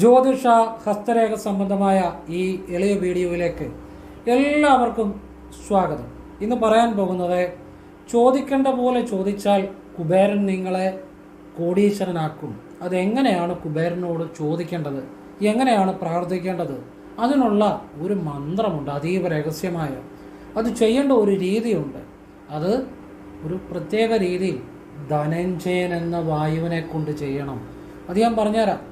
ജ്യോതിഷ ഹസ്തരേഖ സംബന്ധമായ ഈ എളിയ വീഡിയോയിലേക്ക് എല്ലാവർക്കും സ്വാഗതം. ഇന്ന് പറയാൻ പോകുന്നത് ചോദിക്കേണ്ട പോലെ ചോദിച്ചാൽ കുബേരൻ നിങ്ങളെ കോടീശ്വരനാക്കും. അതെങ്ങനെയാണ് കുബേരനോട് ചോദിക്കേണ്ടത്? എങ്ങനെയാണ് പ്രാർത്ഥിക്കേണ്ടത്? അതിനുള്ള ഒരു മന്ത്രമുണ്ട് അതീവ രഹസ്യമായ. അത് ചെയ്യേണ്ട ഒരു രീതിയുണ്ട്. അത് ഒരു പ്രത്യേക രീതിയിൽ ധനഞ്ജയൻ എന്ന വായുവിനെ കൊണ്ട് ചെയ്യണം. അത് ഞാൻ പറഞ്ഞുതരാം.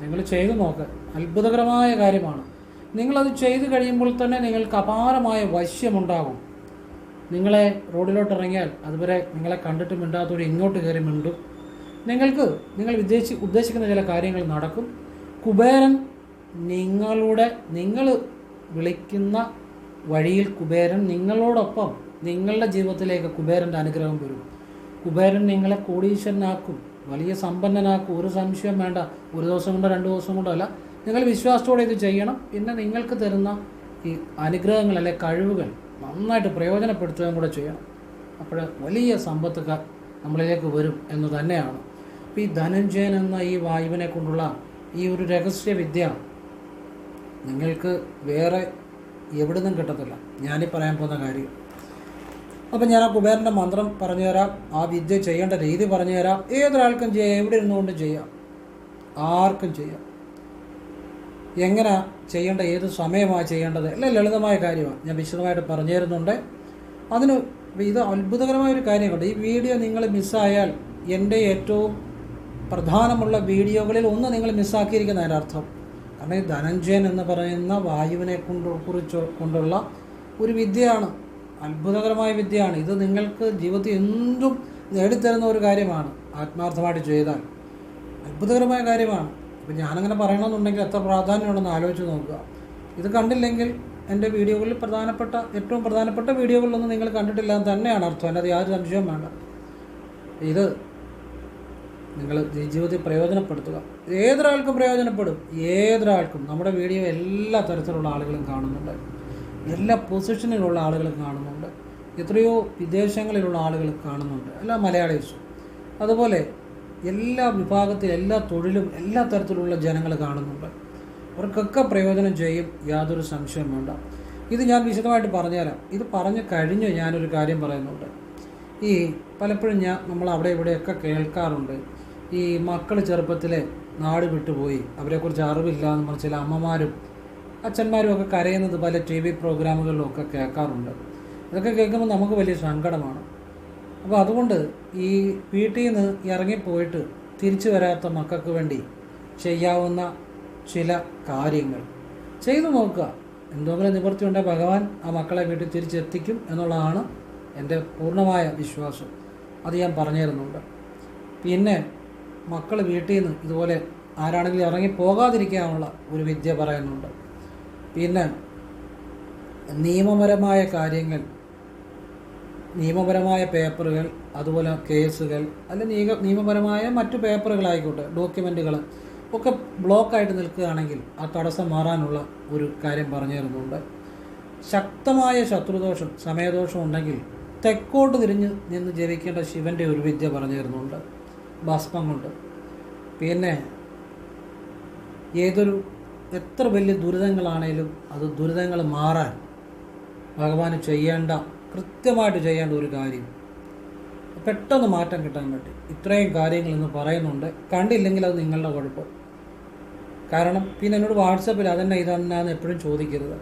നിങ്ങൾ ചെയ്തു നോക്ക്. അത്ഭുതകരമായ കാര്യമാണ്. നിങ്ങളത് ചെയ്തു കഴിയുമ്പോൾ തന്നെ നിങ്ങൾക്ക് അപാരമായ വശ്യമുണ്ടാകും. നിങ്ങളെ റോഡിലോട്ട് ഇറങ്ങിയാൽ അതുവരെ നിങ്ങളെ കണ്ടിട്ട് മിണ്ടാത്തവർ ഇങ്ങോട്ട് കയറി മിണ്ടും. നിങ്ങൾക്ക് നിങ്ങൾ ഉദ്ദേശി ഉദ്ദേശിക്കുന്ന ചില കാര്യങ്ങൾ നടക്കും. കുബേരൻ നിങ്ങളുടെ നിങ്ങൾ വിളിക്കുന്ന വഴിയിൽ കുബേരൻ നിങ്ങളോടൊപ്പം നിങ്ങളുടെ ജീവിതത്തിലേക്ക് കുബേരന്റെ അനുഗ്രഹം വരും. കുബേരൻ നിങ്ങളെ കോടീശ്വരനാക്കും. വലിയ സമ്പന്നനാക്കും ഒരു സംശയം വേണ്ട. ഒരു ദിവസം കൊണ്ടോ രണ്ട് ദിവസം കൊണ്ടോ അല്ല. നിങ്ങൾ വിശ്വാസത്തോടെ ഇത് ചെയ്യണം. പിന്നെ നിങ്ങൾക്ക് തരുന്ന ഈ അനുഗ്രഹങ്ങൾ അല്ലെ കഴിവുകൾ നന്നായിട്ട് പ്രയോജനപ്പെടുത്തുകയും കൂടെ ചെയ്യണം. അപ്പോൾ വലിയ സമ്പത്തുകൾ നമ്മളിലേക്ക് വരും എന്ന് തന്നെയാണ്. അപ്പോൾ ഈ ധനഞ്ജയൻ എന്ന ഈ വായുവിനെ കൊണ്ടുള്ള ഈ ഒരു രഹസ്യ വിദ്യ നിങ്ങൾക്ക് വേറെ എവിടെ നിന്നും കിട്ടത്തില്ല. ഞാനീ പറയാൻ പോകുന്ന കാര്യം അപ്പം ഞാൻ ആ കുബേരന്റെ മന്ത്രം പറഞ്ഞു തരാം ആ വിദ്യ ചെയ്യേണ്ട രീതി പറഞ്ഞു തരാം ഏതൊരാൾക്കും ചെയ്യാം. എവിടെ ഇരുന്നുകൊണ്ട് ചെയ്യാം. ആർക്കും ചെയ്യാം. എങ്ങനെ ചെയ്യേണ്ട ഏത് സമയമാണ് ചെയ്യേണ്ടത്? എല്ലാം ലളിതമായ കാര്യമാണ്. ഞാൻ വിശദമായിട്ട് പറഞ്ഞു തരുന്നുണ്ട് അതിന് ഇത് അത്ഭുതകരമായ ഒരു കാര്യമുണ്ട്. ഈ വീഡിയോ നിങ്ങൾ മിസ്സായാൽ എന്റെ ഏറ്റവും പ്രധാനമുള്ള വീഡിയോകളിൽ ഒന്ന് നിങ്ങൾ മിസ്സാക്കിയിരിക്കുന്ന അതിന്റെ അർത്ഥം കാരണം ഈ ധനഞ്ജയൻ എന്ന് പറയുന്ന വായുവിനെ കൊണ്ട് കുറിച്ച് കൊണ്ടുള്ള ഒരു വിദ്യയാണ്. അത്ഭുതകരമായ വിദ്യയാണ്. ഇത് നിങ്ങൾക്ക് ജീവിതത്തിൽ എന്തും നേടിത്തരുന്ന ഒരു കാര്യമാണ്. ആത്മാർത്ഥമായിട്ട് ചെയ്താൽ അത്ഭുതകരമായ കാര്യമാണ്. ഇപ്പം ഞാനങ്ങനെ പറയണമെന്നുണ്ടെങ്കിൽ എത്ര പ്രാധാന്യമുണ്ടെന്ന് ആലോചിച്ച് നോക്കുക. ഇത് കണ്ടില്ലെങ്കിൽ എന്റെ വീഡിയോകളിൽ പ്രധാനപ്പെട്ട ഏറ്റവും പ്രധാനപ്പെട്ട വീഡിയോകളിലൊന്നും നിങ്ങൾ കണ്ടിട്ടില്ല എന്ന് തന്നെയാണ് അർത്ഥം. എന്റെ അത് യാതൊരു സംശയവും വേണ്ട. ഇത് നിങ്ങൾ ജീവിതത്തിൽ പ്രയോജനപ്പെടുത്തുക. ഏതൊരാൾക്കും പ്രയോജനപ്പെടും. ഏതൊരാൾക്കും. നമ്മുടെ വീഡിയോ എല്ലാ തരത്തിലുള്ള ആളുകളും കാണുന്നുണ്ട്. എല്ലാ പൊസിഷനിലുള്ള ആളുകൾ കാണുന്നുണ്ട്. എത്രയോ വിദേശങ്ങളിലുള്ള ആളുകൾ കാണുന്നുണ്ട്. എല്ലാ മലയാളീസും. അതുപോലെ എല്ലാ വിഭാഗത്തിൽ എല്ലാ തൊഴിലും എല്ലാ തരത്തിലുള്ള ജനങ്ങൾ കാണുന്നുണ്ട്. അവർക്കൊക്കെ പ്രയോജനം ചെയ്യും യാതൊരു സംശയം വേണ്ട. ഇത് ഞാൻ വിശദമായിട്ട് പറഞ്ഞുതരാം. ഇത് പറഞ്ഞു കഴിഞ്ഞ് ഞാനൊരു കാര്യം പറയുന്നുണ്ട്. ഈ പലപ്പോഴും ഞാൻ നമ്മൾ അവിടെ ഇവിടെയൊക്കെ കേൾക്കാറുണ്ട്. ഈ മക്കൾ ചെറുപ്പത്തിലെ നാട് വിട്ടുപോയി. അവരെക്കുറിച്ച് അറിവില്ല എന്ന് പറഞ്ഞ ചില അമ്മമാരും അച്ഛന്മാരും ഒക്കെ കരയുന്നത് പല ടി വി പ്രോഗ്രാമുകളിലും ഒക്കെ കേൾക്കാറുണ്ട്. ഇതൊക്കെ കേൾക്കുമ്പോൾ നമുക്ക് വലിയ സങ്കടമാണ്. അപ്പോൾ അതുകൊണ്ട് ഈ വീട്ടിൽ നിന്ന് ഇറങ്ങിപ്പോയിട്ട് തിരിച്ചു വരാത്ത മക്കൾക്ക് വേണ്ടി ചെയ്യാവുന്ന ചില കാര്യങ്ങൾ. ചെയ്തു നോക്കുക. എന്തെങ്കിലും നിവൃത്തി ഉണ്ടെങ്കിൽ ഭഗവാൻ ആ മക്കളെ വീട്ടിൽ തിരിച്ചെത്തിക്കും എന്നുള്ളതാണ് എന്റെ പൂർണമായ വിശ്വാസം. അത് ഞാൻ പറഞ്ഞു തരുന്നുണ്ട്. പിന്നെ മക്കൾ വീട്ടിൽ നിന്ന് ഇതുപോലെ ആരാണെങ്കിലും ഇറങ്ങി പോകാതിരിക്കാനുള്ള ഒരു വിദ്യ പറയുന്നുണ്ട്. പിന്നെ നിയമപരമായ കാര്യങ്ങൾ നിയമപരമായ പേപ്പറുകൾ അതുപോലെ കേസുകൾ അല്ല നിയമ നിയമപരമായ മറ്റു പേപ്പറുകളായിക്കോട്ടെ ഡോക്യുമെന്റുകൾ ഒക്കെ ബ്ലോക്കായിട്ട് നിൽക്കുകയാണെങ്കിൽ ആ തടസ്സം മാറാനുള്ള ഒരു കാര്യം പറഞ്ഞു തരുന്നുണ്ട് ശക്തമായ ശത്രുദോഷം സമയദോഷം ഉണ്ടെങ്കിൽ തെക്കോട്ട് തിരിഞ്ഞ് നിന്ന് ജപിക്കേണ്ട ശിവന്റെ ഒരു വിദ്യ പറഞ്ഞു തരുന്നുണ്ട് ഭസ്മം കൊണ്ട്. പിന്നെ ഏതൊരു എത്ര വലിയ ദുരിതങ്ങളാണേലും അത് ദുരിതങ്ങൾ മാറാൻ ഭഗവാന് ചെയ്യേണ്ട കൃത്യമായിട്ട് ചെയ്യേണ്ട ഒരു കാര്യം. പെട്ടെന്ന് മാറ്റം കിട്ടാൻ വേണ്ടി ഇത്രയും കാര്യങ്ങൾ ഇന്ന് പറയുന്നുണ്ട്. കണ്ടില്ലെങ്കിൽ അത് നിങ്ങളുടെ കുഴപ്പം. കാരണം പിന്നെ എന്നോട് വാട്സപ്പിൽ അതന്നെ ഇതന്നാന്ന് എപ്പോഴും ചോദിക്കരുത്.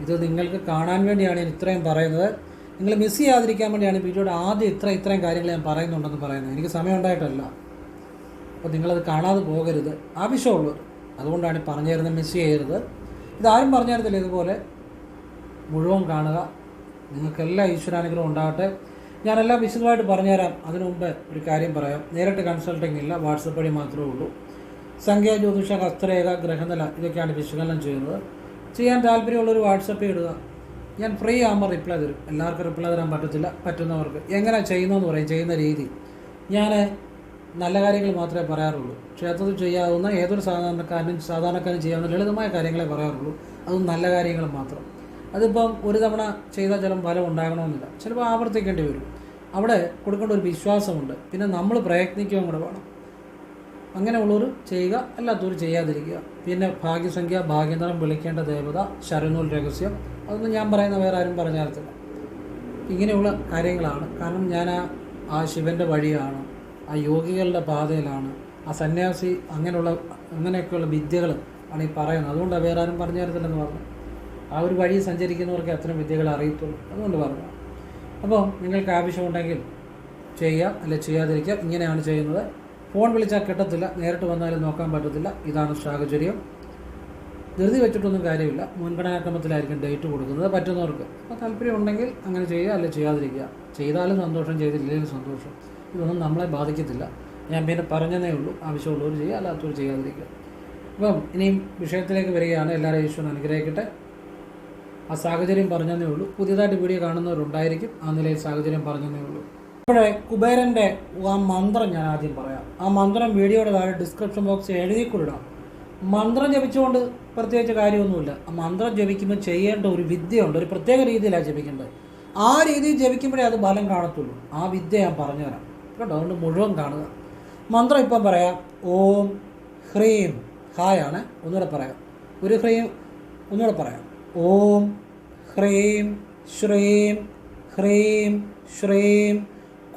ഇത് നിങ്ങൾക്ക് കാണാൻ വേണ്ടിയാണ് ഞാൻ ഇത്രയും പറയുന്നത്. നിങ്ങൾ മിസ് ചെയ്യാതിരിക്കാൻ വേണ്ടിയാണ് വീഡിയോയുടെ ആദ്യം ഇത്ര ഇത്രയും കാര്യങ്ങൾ ഞാൻ പറയുന്നുണ്ടെന്ന് പറയുന്നത്. എനിക്ക് സമയം ഉണ്ടായിട്ടല്ല. അപ്പോൾ നിങ്ങളത് കാണാതെ പോകരുത്. ആവശ്യമുള്ളത് അതുകൊണ്ടാണ് പറഞ്ഞു തരുന്നത് മിസ് ചെയ്യരുത്. ഇതാരും പറഞ്ഞു തരത്തില്ല ഇതുപോലെ. മുഴുവൻ കാണുക. നിങ്ങൾക്കെല്ലാ ഈശ്വരാനുഗ്രഹം ഉണ്ടാകട്ടെ. ഞാനെല്ലാം വിശദമായിട്ട് പറഞ്ഞുതരാം. അതിനു മുമ്പ് ഒരു കാര്യം പറയാം. നേരിട്ട് കൺസൾട്ടിംഗ് ഇല്ല. വാട്സപ്പ് വഴി മാത്രമേ ഉള്ളൂ. സംഖ്യ ജ്യോതിഷ ഹസ്തരേഖ ഗ്രഹനില ഇതൊക്കെയാണ് വിശകലനം ചെയ്യുന്നത്. ചെയ്യാൻ താല്പര്യമുള്ളൊരു വാട്സപ്പിൽ ഇടുക. ഞാൻ ഫ്രീ ആകുമ്പോൾ റിപ്ലൈ തരും. എല്ലാവർക്കും റിപ്ലൈ തരാൻ പറ്റത്തില്ല പറ്റുന്നവർക്ക്. എങ്ങനെ ചെയ്യുന്നതെന്ന് പറയും. ചെയ്യുന്ന രീതി. ഞാൻ നല്ല കാര്യങ്ങൾ മാത്രമേ പറയാറുള്ളൂ. ക്ഷേത്രത്തിൽ ചെയ്യാവുന്ന ഏതൊരു സാധാരണക്കാരനും സാധാരണക്കാരനും ചെയ്യാവുന്ന ലളിതമായ കാര്യങ്ങളെ പറയാറുള്ളൂ. അതും നല്ല കാര്യങ്ങൾ മാത്രം. അതിപ്പം ഒരു തവണ ചെയ്താൽ ചിലപ്പോൾ ഫലം ഉണ്ടാകണമെന്നില്ല. ചിലപ്പോൾ ആവർത്തിക്കേണ്ടി വരും. അവിടെ കൊടുക്കേണ്ട ഒരു വിശ്വാസമുണ്ട്. പിന്നെ നമ്മൾ പ്രയത്നിക്കുകയും കൂടെ വേണം. അങ്ങനെയുള്ളവർ ചെയ്യുക അല്ലാത്തവർ ചെയ്യാതിരിക്കുക. പിന്നെ ഭാഗ്യസംഖ്യ ഭാഗ്യന്തരം വിളിക്കേണ്ട ദേവത ശരനൂൽ രഹസ്യം അതൊന്നും ഞാൻ പറയുന്ന വേറെ ആരും പറഞ്ഞു തരത്തില്ല ഇങ്ങനെയുള്ള കാര്യങ്ങളാണ്. കാരണം ഞാൻ ആ ശിവന്റെ വഴിയാണ്. ആ യോഗികളുടെ പാതയിലാണ്. ആ സന്യാസി അങ്ങനെയുള്ള അങ്ങനെയൊക്കെയുള്ള വിദ്യകൾ ആണ് ഈ പറയുന്നത്. അതുകൊണ്ടാണ് വേറെ ആരും പറഞ്ഞു തരത്തില്ലെന്ന് പറഞ്ഞു ആ ഒരു വഴി സഞ്ചരിക്കുന്നവർക്ക് അത്തരം വിദ്യകൾ അറിയത്തുള്ളൂ. അതുകൊണ്ട് പറഞ്ഞു. അപ്പോൾ നിങ്ങൾക്ക് ആവശ്യമുണ്ടെങ്കിൽ ചെയ്യുക അല്ലെ ചെയ്യാതിരിക്കുക ഇങ്ങനെയാണ് ചെയ്യുന്നത്. ഫോൺ വിളിച്ചാൽ കിട്ടത്തില്ല. നേരിട്ട് വന്നാലും നോക്കാൻ പറ്റത്തില്ല. ഇതാണ് സാഹചര്യം. ധൃതി വെച്ചിട്ടൊന്നും കാര്യമില്ല. മുൻഗണനാക്രമത്തിലായിരിക്കും ഡേറ്റ് കൊടുക്കുന്നത്. പറ്റുന്നവർക്ക്. അപ്പോൾ താല്പര്യം ഉണ്ടെങ്കിൽ അങ്ങനെ ചെയ്യുക അല്ലെ ചെയ്യാതിരിക്കുക. ചെയ്താലും സന്തോഷം ചെയ്തില്ലെങ്കിലും സന്തോഷം. ഇതൊന്നും നമ്മളെ ബാധിക്കത്തില്ല. ഞാൻ പിന്നെ പറഞ്ഞതേ ഉള്ളൂ. ആവശ്യമുള്ളവർ ചെയ്യുക അല്ലാത്തവർ ചെയ്യാതിരിക്കുക. അപ്പം ഇനിയും വിഷയത്തിലേക്ക് വരികയാണ്. എല്ലാവരും ഈശ്വരൻ അനുഗ്രഹിക്കട്ടെ. ആ സാഹചര്യം പറഞ്ഞതേ ഉള്ളൂ. പുതിയതായിട്ട് വീഡിയോ കാണുന്നവരുണ്ടായിരിക്കും. ആ നിലയിൽ സാഹചര്യം പറഞ്ഞതേ ഉള്ളൂ. ഇപ്പോഴേ കുബേരന്റെ ആ മന്ത്രം ഞാൻ ആദ്യം പറയാം. ആ മന്ത്രം വീഡിയോയുടെ താഴെ ഡിസ്ക്രിപ്ഷൻ ബോക്സിൽ എഴുതി കൊടുക്കാം മന്ത്രം ജപിച്ചുകൊണ്ട് പ്രത്യേകിച്ച് കാര്യമൊന്നുമില്ല. ആ മന്ത്രം ജപിക്കുമ്പോൾ ചെയ്യേണ്ട ഒരു വിദ്യയുണ്ട്. ഒരു പ്രത്യേക രീതിയിലാണ് ജപിക്കേണ്ടത്. ആ രീതിയിൽ ജപിക്കുമ്പോഴേ അത് ബലം കാണത്തുള്ളൂ. ആ വിദ്യ ഞാൻ പറഞ്ഞുതരാം. കേട്ടോ അതുകൊണ്ട് മുഴുവൻ കാണുക. മന്ത്രം ഇപ്പം പറയാം ഓം ഹ്രീം. ഹായാണ് ഒന്നുകൂടെ പറയാം. ഒരു ഹ്രീം ഒന്നുകൂടെ പറയാം. ഓം ഹ്രീം ശ്രീം ഹ്രീം ശ്രീം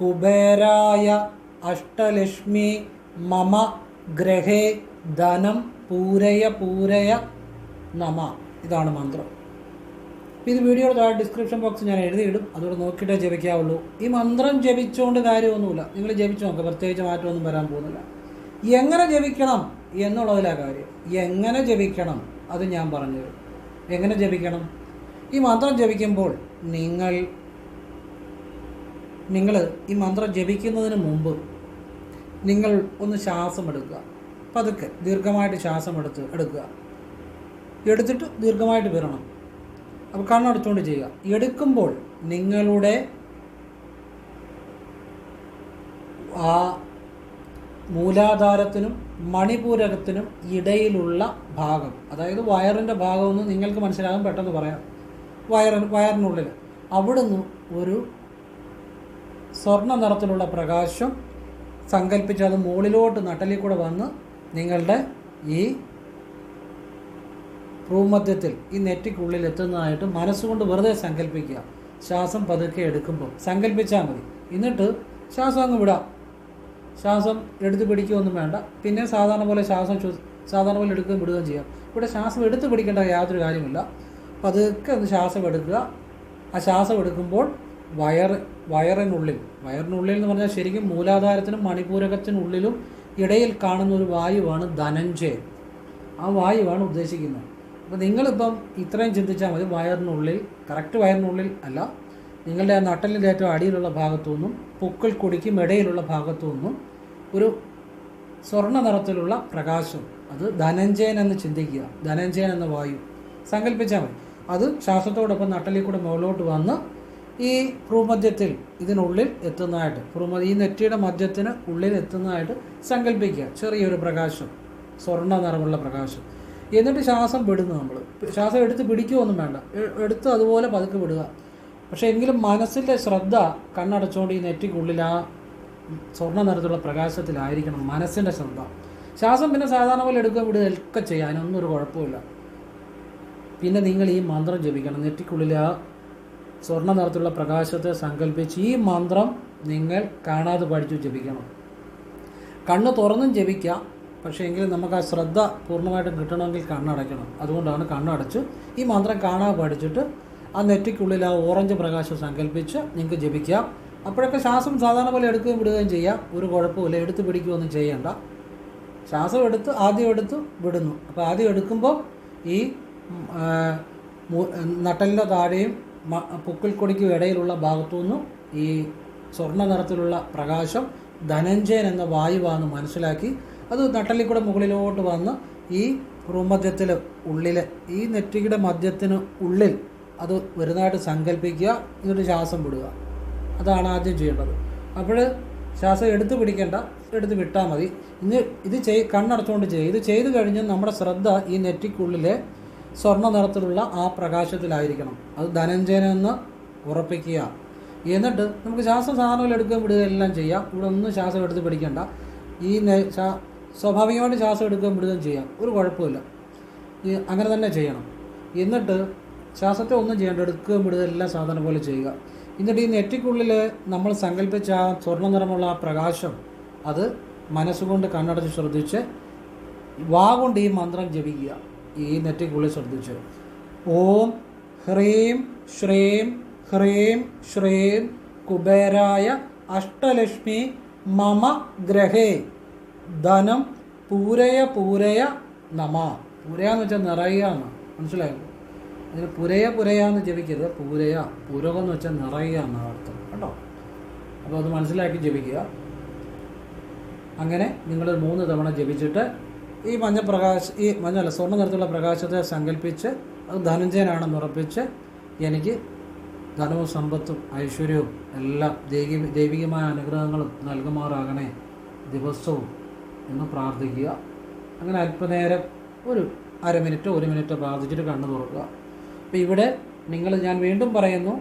കുബേരായ അഷ്ടലക്ഷ്മി മമ ഗ്രഹേ ധനം പൂരയ പൂരയ നമ. ഇതാണ് മന്ത്രം. ഇത് വീഡിയോയുടെ താഴെ ഡിസ്ക്രിപ്ഷൻ ബോക്സ് ഞാൻ എഴുതിയിടും. അതുകൂടെ നോക്കിയിട്ടേ ജപിക്കാവുള്ളൂ. ഈ മന്ത്രം ജപിച്ചുകൊണ്ട് കാര്യമൊന്നുമില്ല. നിങ്ങൾ ജപിച്ചു നോക്കുക പ്രത്യേകിച്ച് മാറ്റമൊന്നും വരാൻ പോകുന്നില്ല. എങ്ങനെ ജപിക്കണം എന്നുള്ളതിലാ കാര്യം. എങ്ങനെ ജപിക്കണം? അത് ഞാൻ പറഞ്ഞുതരും. എങ്ങനെ ജപിക്കണം? ഈ മന്ത്രം ജപിക്കുമ്പോൾ നിങ്ങൾ നിങ്ങൾ ഈ മന്ത്രം ജപിക്കുന്നതിന് മുമ്പ് നിങ്ങൾ ഒന്ന് ശ്വാസം എടുക്കുക. പതുക്കെ ദീർഘമായിട്ട് ശ്വാസം എടുത്ത് എടുക്കുക. എടുത്തിട്ട് ദീർഘമായിട്ട് വിടണം. അപ്പോൾ കണ്ണടച്ചുകൊണ്ട് ചെയ്യുക. എടുക്കുമ്പോൾ നിങ്ങളുടെ ആ മൂലാധാരത്തിനും മണിപൂരകത്തിനും ഇടയിലുള്ള ഭാഗം അതായത് വയറിന്റെ ഭാഗമൊന്നും നിങ്ങൾക്ക് മനസ്സിലാകാൻ പെട്ടെന്ന് പറയാം. വയറ് വയറിനുള്ളിൽ. അവിടുന്ന് ഒരു സ്വർണ നിറത്തിലുള്ള പ്രകാശം സങ്കല്പിച്ച് അത് മുകളിലോട്ട് നട്ടലിൽ കൂടെ വന്ന് നിങ്ങളുടെ ഈ ഭൂമധ്യത്തിൽ ഈ നെറ്റിക്കുള്ളിൽ എത്തുന്നതായിട്ട് മനസ്സുകൊണ്ട് വെറുതെ സങ്കല്പിക്കുക. ശ്വാസം പതുക്കെ എടുക്കുമ്പോൾ സങ്കല്പിച്ചാൽ മതി. എന്നിട്ട് ശ്വാസം അങ്ങ് വിടാം. ശ്വാസം എടുത്ത് പിടിക്കുകയൊന്നും വേണ്ട. പിന്നെ സാധാരണ പോലെ ശ്വാസം ശ്വ- സാധാരണ പോലെ എടുക്കുകയും വിടുകയും ചെയ്യാം. ഇവിടെ ശ്വാസം എടുത്തു പിടിക്കേണ്ട യാതൊരു കാര്യമില്ല പതുക്കെ ഒന്ന് ശ്വാസം എടുക്കുക. ആ ശ്വാസം എടുക്കുമ്പോൾ വയർ വയറിനുള്ളിൽ വയറിനുള്ളിൽ എന്ന് പറഞ്ഞാൽ ശരിക്കും മൂലാധാരത്തിനും മണിപൂരകത്തിനുള്ളിലും ഇടയിൽ കാണുന്ന ഒരു വായുവാണ് ധനഞ്ജയൻ ആ വായുവാണ് ഉദ്ദേശിക്കുന്നത്. അപ്പോൾ നിങ്ങളിപ്പം ഇത്രയും ചിന്തിച്ചാൽ മതി വയറിനുള്ളിൽ കറക്റ്റ് വയറിനുള്ളിൽ അല്ല നിങ്ങളുടെ ആ നട്ടലിന്റെ ഏറ്റവും അടിയിലുള്ള ഭാഗത്തു നിന്നും പൊക്കിൾ കൊടിക്കും ഇടയിലുള്ള ഭാഗത്തു നിന്നും ഒരു സ്വർണ നിറത്തിലുള്ള പ്രകാശം അത് ധനഞ്ജയൻ എന്ന് ചിന്തിക്കുക ധനഞ്ജയൻ എന്ന വായു സങ്കല്പിച്ചാൽ മതി. അത് ശ്വാസത്തോടൊപ്പം നട്ടലിൽ കൂടെ മുകളിലോട്ട് വന്ന് ഈ ഭ്രൂമധ്യത്തിൽ ഇതിനുള്ളിൽ എത്തുന്നതായിട്ട് ഭ്രൂമ ഈ നെറ്റിയുടെ മധ്യത്തിന് ഉള്ളിൽ എത്തുന്നതായിട്ട് സങ്കല്പിക്കുക ചെറിയൊരു പ്രകാശം സ്വർണ നിറമുള്ള പ്രകാശം. എന്നിട്ട് ശ്വാസം വിടുന്നു നമ്മൾ ശ്വാസം എടുത്ത് പിടിക്കുകയൊന്നും വേണ്ട. എടുത്ത് അതുപോലെ പതുക്കെ വിടുക പക്ഷേ എങ്കിലും മനസ്സിന്റെ ശ്രദ്ധ കണ്ണടച്ചുകൊണ്ട് ഈ നെറ്റിക്കുള്ളിൽ ആ സ്വർണ നിറത്തിലുള്ള പ്രകാശത്തിലായിരിക്കണം മനസ്സിന്റെ ശ്രദ്ധ. ശ്വാസം പിന്നെ സാധാരണ പോലെ എടുക്കുക വിടുക ഒക്കെ ഒരു കുഴപ്പമില്ല. പിന്നെ നിങ്ങൾ ഈ മന്ത്രം ജപിക്കണം. നെറ്റിക്കുള്ളിൽ ആ സ്വർണ നിറത്തിലുള്ള പ്രകാശത്തെ സങ്കല്പിച്ച് ഈ മന്ത്രം നിങ്ങൾ കാണാതെ പഠിച്ചു ജപിക്കണം. കണ്ണ് തുറന്നും ജപിക്കാം. പക്ഷേ എങ്കിലും നമുക്ക് ആ ശ്രദ്ധ പൂർണമായിട്ടും കിട്ടണമെങ്കിൽ കണ്ണടയ്ക്കണം. അതുകൊണ്ടാണ് കണ്ണടച്ച് ഈ മന്ത്രം കാണാൻ പഠിച്ചിട്ട് ആ നെറ്റിക്കുള്ളിൽ ആ ഓറഞ്ച് പ്രകാശം സങ്കല്പിച്ച് നിങ്ങൾക്ക് ജപിക്കാം അപ്പോഴൊക്കെ ശ്വാസം സാധാരണ പോലെ എടുക്കുകയും വിടുകയും ചെയ്യാം. ഒരു കുഴപ്പമില്ല എടുത്ത് പിടിക്കുകയൊന്നും ചെയ്യണ്ട. ശ്വാസം എടുത്ത് ആദ്യം എടുത്ത് വിടുന്നു. അപ്പോൾ ആദ്യം എടുക്കുമ്പോൾ ഈ നട്ടലിന്റെ താഴെയും മ- കൊടിക്കും ഇടയിലുള്ള ഭാഗത്തു നിന്നും ഈ സ്വർണ നിറത്തിലുള്ള പ്രകാശം ധനഞ്ജയൻ എന്ന വായുവാന്ന് മനസ്സിലാക്കി അത് നട്ടലിൽ കൂടെ മുകളിലോട്ട് വന്ന് ഈ ഭൂമധ്യത്തിൽ ഉള്ളിൽ ഈ നെറ്റിയുടെ മധ്യത്തിന് ഉള്ളിൽ അത് വരുന്നതായിട്ട് സങ്കല്പിക്കുക എന്നിട്ട് ശ്വാസം വിടുക. അതാണ് ആദ്യം ചെയ്യേണ്ടത്. അപ്പോൾ ശ്വാസം എടുത്തു പിടിക്കേണ്ട എടുത്ത് വിട്ടാൽ മതി. ഇനി ഇത് ചെയ് കണ്ണടച്ചുകൊണ്ട് ചെയ്യുക ഇത് ചെയ്ത് കഴിഞ്ഞാൽ നമ്മുടെ ശ്രദ്ധ ഈ നെറ്റിക്കുള്ളിലെ സ്വർണ നിറത്തിലുള്ള ആ പ്രകാശത്തിലായിരിക്കണം. അത് ധനഞ്ജയനെന്ന് ഉറപ്പിക്കുക. എന്നിട്ട് നമുക്ക് ശ്വാസം സാധനങ്ങൾ എടുക്കുകയും വിടുകയും എല്ലാം ചെയ്യാം. ഇവിടെ ഒന്നും ശ്വാസം എടുത്ത് പിടിക്കേണ്ട. ഈ സ്വാഭാവികമായിട്ട് ശ്വാസം എടുക്കുകയും വിടുകയും ചെയ്യാം. ഒരു കുഴപ്പമില്ല അങ്ങനെ തന്നെ ചെയ്യണം. എന്നിട്ട് ശ്വാസത്തെ ഒന്നും ചെയ്യേണ്ട. എടുക്കുകയും വിടുകയും എല്ലാം സാധാരണ പോലെ ചെയ്യുക. എന്നിട്ട് ഈ നെറ്റിക്കുള്ളിൽ നമ്മൾ സങ്കല്പിച്ച ആ സ്വർണ നിറമുള്ള ആ പ്രകാശം അത് മനസ്സുകൊണ്ട് കണ്ണടച്ച് ശ്രദ്ധിച്ച് വാ കൊണ്ട് ഈ മന്ത്രം ജപിക്കുക. ഈ നെറ്റിക്കുള്ളിൽ ശ്രദ്ധിച്ച്. ഓം ഹ്രീം ശ്രീം ഹ്രീം ശ്രീം കുബേരായ അഷ്ടലക്ഷ്മി മമ ഗ്രഹേ. ധനം പൂരയ പൂരയ നമ. പൂരയ എന്ന് വെച്ചാൽ നിറയുക എന്ന് മനസ്സിലായോ? അതിന് പുരയ പുരയ എന്ന് ജപിക്കരുത്. പൂരയ പൂരകം എന്ന് വെച്ചാൽ നിറയുക എന്നാണ് അർത്ഥം. കേട്ടോ? അപ്പോൾ അത് മനസ്സിലാക്കി ജപിക്കുക. അങ്ങനെ നിങ്ങൾ മൂന്ന് തവണ ജപിച്ചിട്ട് ഈ മഞ്ഞ പ്രകാശ ഈ മഞ്ഞല്ല സ്വർണ നിറത്തിലുള്ള പ്രകാശത്തെ സങ്കല്പിച്ച് അത് ധനഞ്ജയനാണെന്ന് ഉറപ്പിച്ച് എനിക്ക് ധനവും സമ്പത്തും ഐശ്വര്യവും എല്ലാം ദൈവി ദൈവികമായ അനുഗ്രഹങ്ങളും നൽകുമാറാകണേ. ദിവസവും എന്ന് പ്രാർത്ഥിക്കുക. അങ്ങനെ അല്പനേരം ഒരു അര മിനിറ്റോ ഒരു മിനിറ്റോ പ്രാർത്ഥിച്ചിട്ട് കണ്ണു തുറക്കുക. അപ്പോൾ ഇവിടെ നിങ്ങൾ ഞാൻ വീണ്ടും പറയുന്നു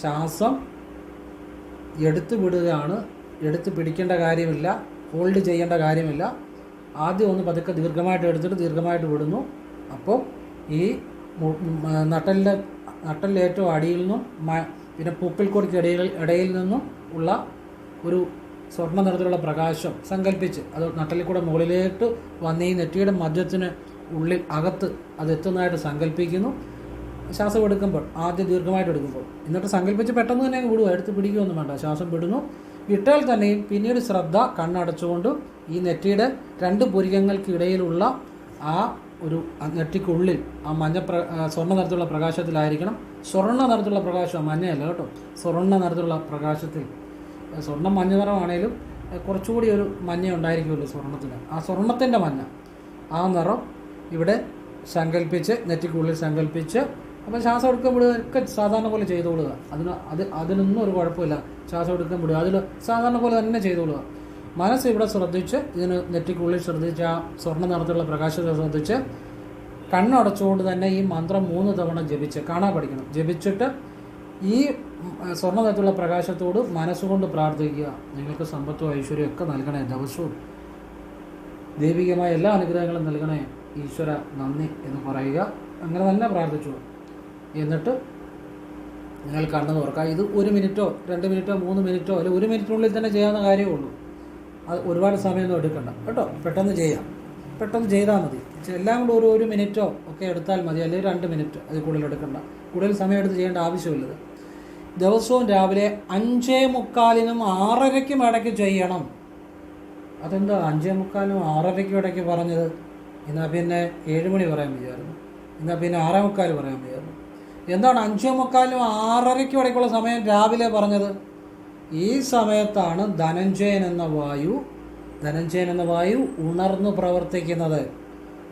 ശ്വാസം എടുത്തു വിടുകയാണ്. എടുത്ത് പിടിക്കേണ്ട കാര്യമില്ല ഹോൾഡ് ചെയ്യേണ്ട കാര്യമില്ല. ആദ്യം ഒന്ന് പതുക്കെ ദീർഘമായിട്ട് എടുത്തിട്ട് ദീർഘമായിട്ട് വിടുന്നു. അപ്പോൾ ഈ നട്ടലിന്റെ ഏറ്റവും അടിയിൽ നിന്നും പിന്നെ പൂക്കൽക്കൊടിക്ക് ഇടയിൽ ഇടയിൽ നിന്നും ഉള്ള ഒരു സ്വർണ നിറത്തിലുള്ള പ്രകാശം സങ്കല്പിച്ച് അത് നട്ടലിൽ കൂടെ മുകളിലേക്ക് വന്ന് ഈ നെറ്റിയുടെ മധ്യത്തിന് ഉള്ളിൽ അകത്ത് അത് എത്തുന്നതായിട്ട് സങ്കല്പിക്കുന്നു. ശ്വാസം എടുക്കുമ്പോൾ ആദ്യം ദീർഘമായിട്ട് എടുക്കുമ്പോൾ. എന്നിട്ട് സങ്കല്പിച്ച് പെട്ടെന്ന് തന്നെ വിടുക എടുത്ത് പിടിക്കുകയൊന്നും വേണ്ട. ശ്വാസം വിടുന്നു. വിട്ടാൽ തന്നെയും പിന്നീട് ശ്രദ്ധ കണ്ണടച്ചുകൊണ്ട് ഈ നെറ്റിയുടെ രണ്ട് പുരികങ്ങൾക്കിടയിലുള്ള ആ ഒരു നെറ്റിക്കുള്ളിൽ ആ മഞ്ഞ പ്ര സ്വർണ നിറത്തിലുള്ള പ്രകാശത്തിലായിരിക്കണം. സ്വർണ നിറത്തിലുള്ള പ്രകാശം മഞ്ഞയല്ല കേട്ടോ. സ്വർണ നിറത്തിലുള്ള പ്രകാശത്തിൽ സ്വർണം മഞ്ഞ നിറമാണേലും കുറച്ചുകൂടി ഒരു മഞ്ഞ ഉണ്ടായിരിക്കുമല്ലോ സ്വർണത്തിന്. ആ സ്വർണത്തിന്റെ മഞ്ഞ. ആ നിറം ഇവിടെ സങ്കല്പിച്ച് നെറ്റിക്കുള്ളിൽ സങ്കല്പിച്ച് അപ്പം ശ്വാസം എടുക്കാൻ വിടുക ഒക്കെ സാധാരണ പോലെ ചെയ്തുകൊള്ളുക അതിന് അത് അതിനൊന്നും ഒരു കുഴപ്പമില്ല. ശ്വാസം എടുക്കാൻ വിടുക. അതിൽ സാധാരണ പോലെ തന്നെ ചെയ്തുകൊള്ളുക മനസ്സ് ഇവിടെ ശ്രദ്ധിച്ച് ഇതിന് നെറ്റിക്കുള്ളിൽ ശ്രദ്ധിച്ച് ആ സ്വർണ നിറത്തിലുള്ള പ്രകാശത്തെ ശ്രദ്ധിച്ച് കണ്ണടച്ചുകൊണ്ട് തന്നെ ഈ മന്ത്രം മൂന്ന് തവണ ജപിച്ച് കാണാൻ പഠിക്കണം. ജപിച്ചിട്ട് ഈ ഉം, സ്വർണ നിറത്തിലുള്ള പ്രകാശത്തോട് മനസ്സുകൊണ്ട് പ്രാർത്ഥിക്കുക. നിങ്ങൾക്ക് സമ്പത്തും ഐശ്വര്യവും ഒക്കെ നൽകണേ ദിവസവും. ദൈവികമായ എല്ലാ അനുഗ്രഹങ്ങളും നൽകണേ ഈശ്വര നന്ദി എന്ന് പറയുക. അങ്ങനെ തന്നെ പ്രാർത്ഥിച്ചു എന്നിട്ട് നിങ്ങൾ കണ്ണു തുറക്കുക ഇത് ഒരു മിനിറ്റോ രണ്ട് മിനിറ്റോ മൂന്ന് മിനിറ്റോ അല്ലെങ്കിൽ ഒരു മിനിറ്റിനുള്ളിൽ തന്നെ ചെയ്യാവുന്ന കാര്യമേ ഉള്ളൂ. അത് ഒരുപാട് സമയമൊന്നും എടുക്കണ്ട. കേട്ടോ? പെട്ടെന്ന് ചെയ്യാം. പെട്ടെന്ന് ചെയ്താൽ മതി. എല്ലാം കൂടെ ഒരു ഒരു മിനിറ്റോ ഒക്കെ എടുത്താൽ മതി. അല്ലെങ്കിൽ രണ്ട് മിനിറ്റ് അതിൽ കൂടുതൽ എടുക്കണ്ട. കൂടുതൽ സമയം എടുത്ത് ചെയ്യേണ്ട ആവശ്യമില്ലത്. ദിവസവും രാവിലെ അഞ്ചേ മുക്കാലിനും ആറരയ്ക്കും ഇടയ്ക്ക് ചെയ്യണം. അതെന്താ അഞ്ചേ മുക്കാലിനും ആറരയ്ക്കും ഇടയ്ക്ക് പറഞ്ഞത്? എന്നാൽ പിന്നെ ഏഴ് മണി പറയാൻ വിചാരുന്നു എന്നാൽ പിന്നെ ആറേ മുക്കാൽ പറയാൻ വിചാരുന്നു എന്താണ് അഞ്ചേ മുക്കാലും ആറരയ്ക്കും ഇടയ്ക്കുള്ള സമയം രാവിലെ പറഞ്ഞത്? ഈ സമയത്താണ് ധനഞ്ജയൻ എന്ന വായു ധനഞ്ജയൻ എന്ന വായു ഉണർന്നു പ്രവർത്തിക്കുന്നത്.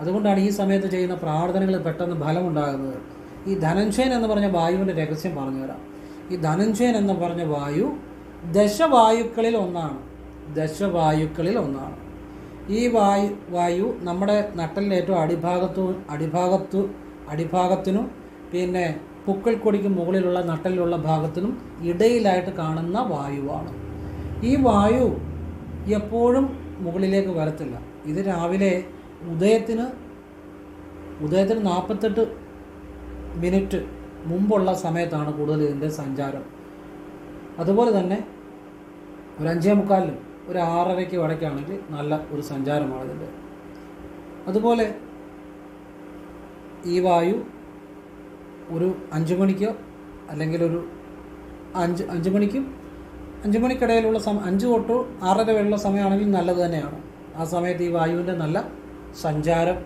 അതുകൊണ്ടാണ് ഈ സമയത്ത് ചെയ്യുന്ന പ്രാർത്ഥനകൾ പെട്ടെന്ന് ഫലമുണ്ടാകുന്നത്. ഈ ധനഞ്ജയൻ എന്ന് പറഞ്ഞ വായുവിന്റെ രഹസ്യം പറഞ്ഞുതരാം. ഈ ധനഞ്ജയൻ എന്ന് പറഞ്ഞ വായു ദശവായുക്കളിൽ ഒന്നാണ്. ദശവായുക്കളിൽ ഒന്നാണ്. ഈ വായു വായു നമ്മുടെ നട്ടലിന്റെ ഏറ്റവും അടിഭാഗത്തു അടിഭാഗത്തു അടിഭാഗത്തിനും പിന്നെ പുക്കൾക്കൊടിക്ക് മുകളിലുള്ള നട്ടലിലുള്ള ഭാഗത്തിനും ഇടയിലായിട്ട് കാണുന്ന വായുവാണ്. ഈ വായു എപ്പോഴും മുകളിലേക്ക് വരത്തില്ല. ഇത് രാവിലെ ഉദയത്തിന് ഉദയത്തിന് നാൽപ്പത്തെട്ട് മിനിറ്റ് മുമ്പുള്ള സമയത്താണ് കൂടുതൽ ഇതിന്റെ സഞ്ചാരം. അതുപോലെ തന്നെ ഒരു അഞ്ചേ മുക്കാലിലും ഒരു ആറരയ്ക്ക് വടക്കാണെങ്കിൽ നല്ല ഒരു സഞ്ചാരമാണ് ഇതിന്റെ അതുപോലെ ഈ വായു ഒരു അഞ്ച് മണിക്കോ അല്ലെങ്കിൽ ഒരു അഞ്ച് അഞ്ച് മണിക്കും അഞ്ച് മണിക്കിടയിലുള്ള സമയം അഞ്ച് തൊട്ട് ആറര വരെയുള്ള സമയമാണെങ്കിൽ നല്ലത് തന്നെയാണ്. ആ സമയത്ത് ഈ വായുവിന്റെ നല്ല സഞ്ചാരം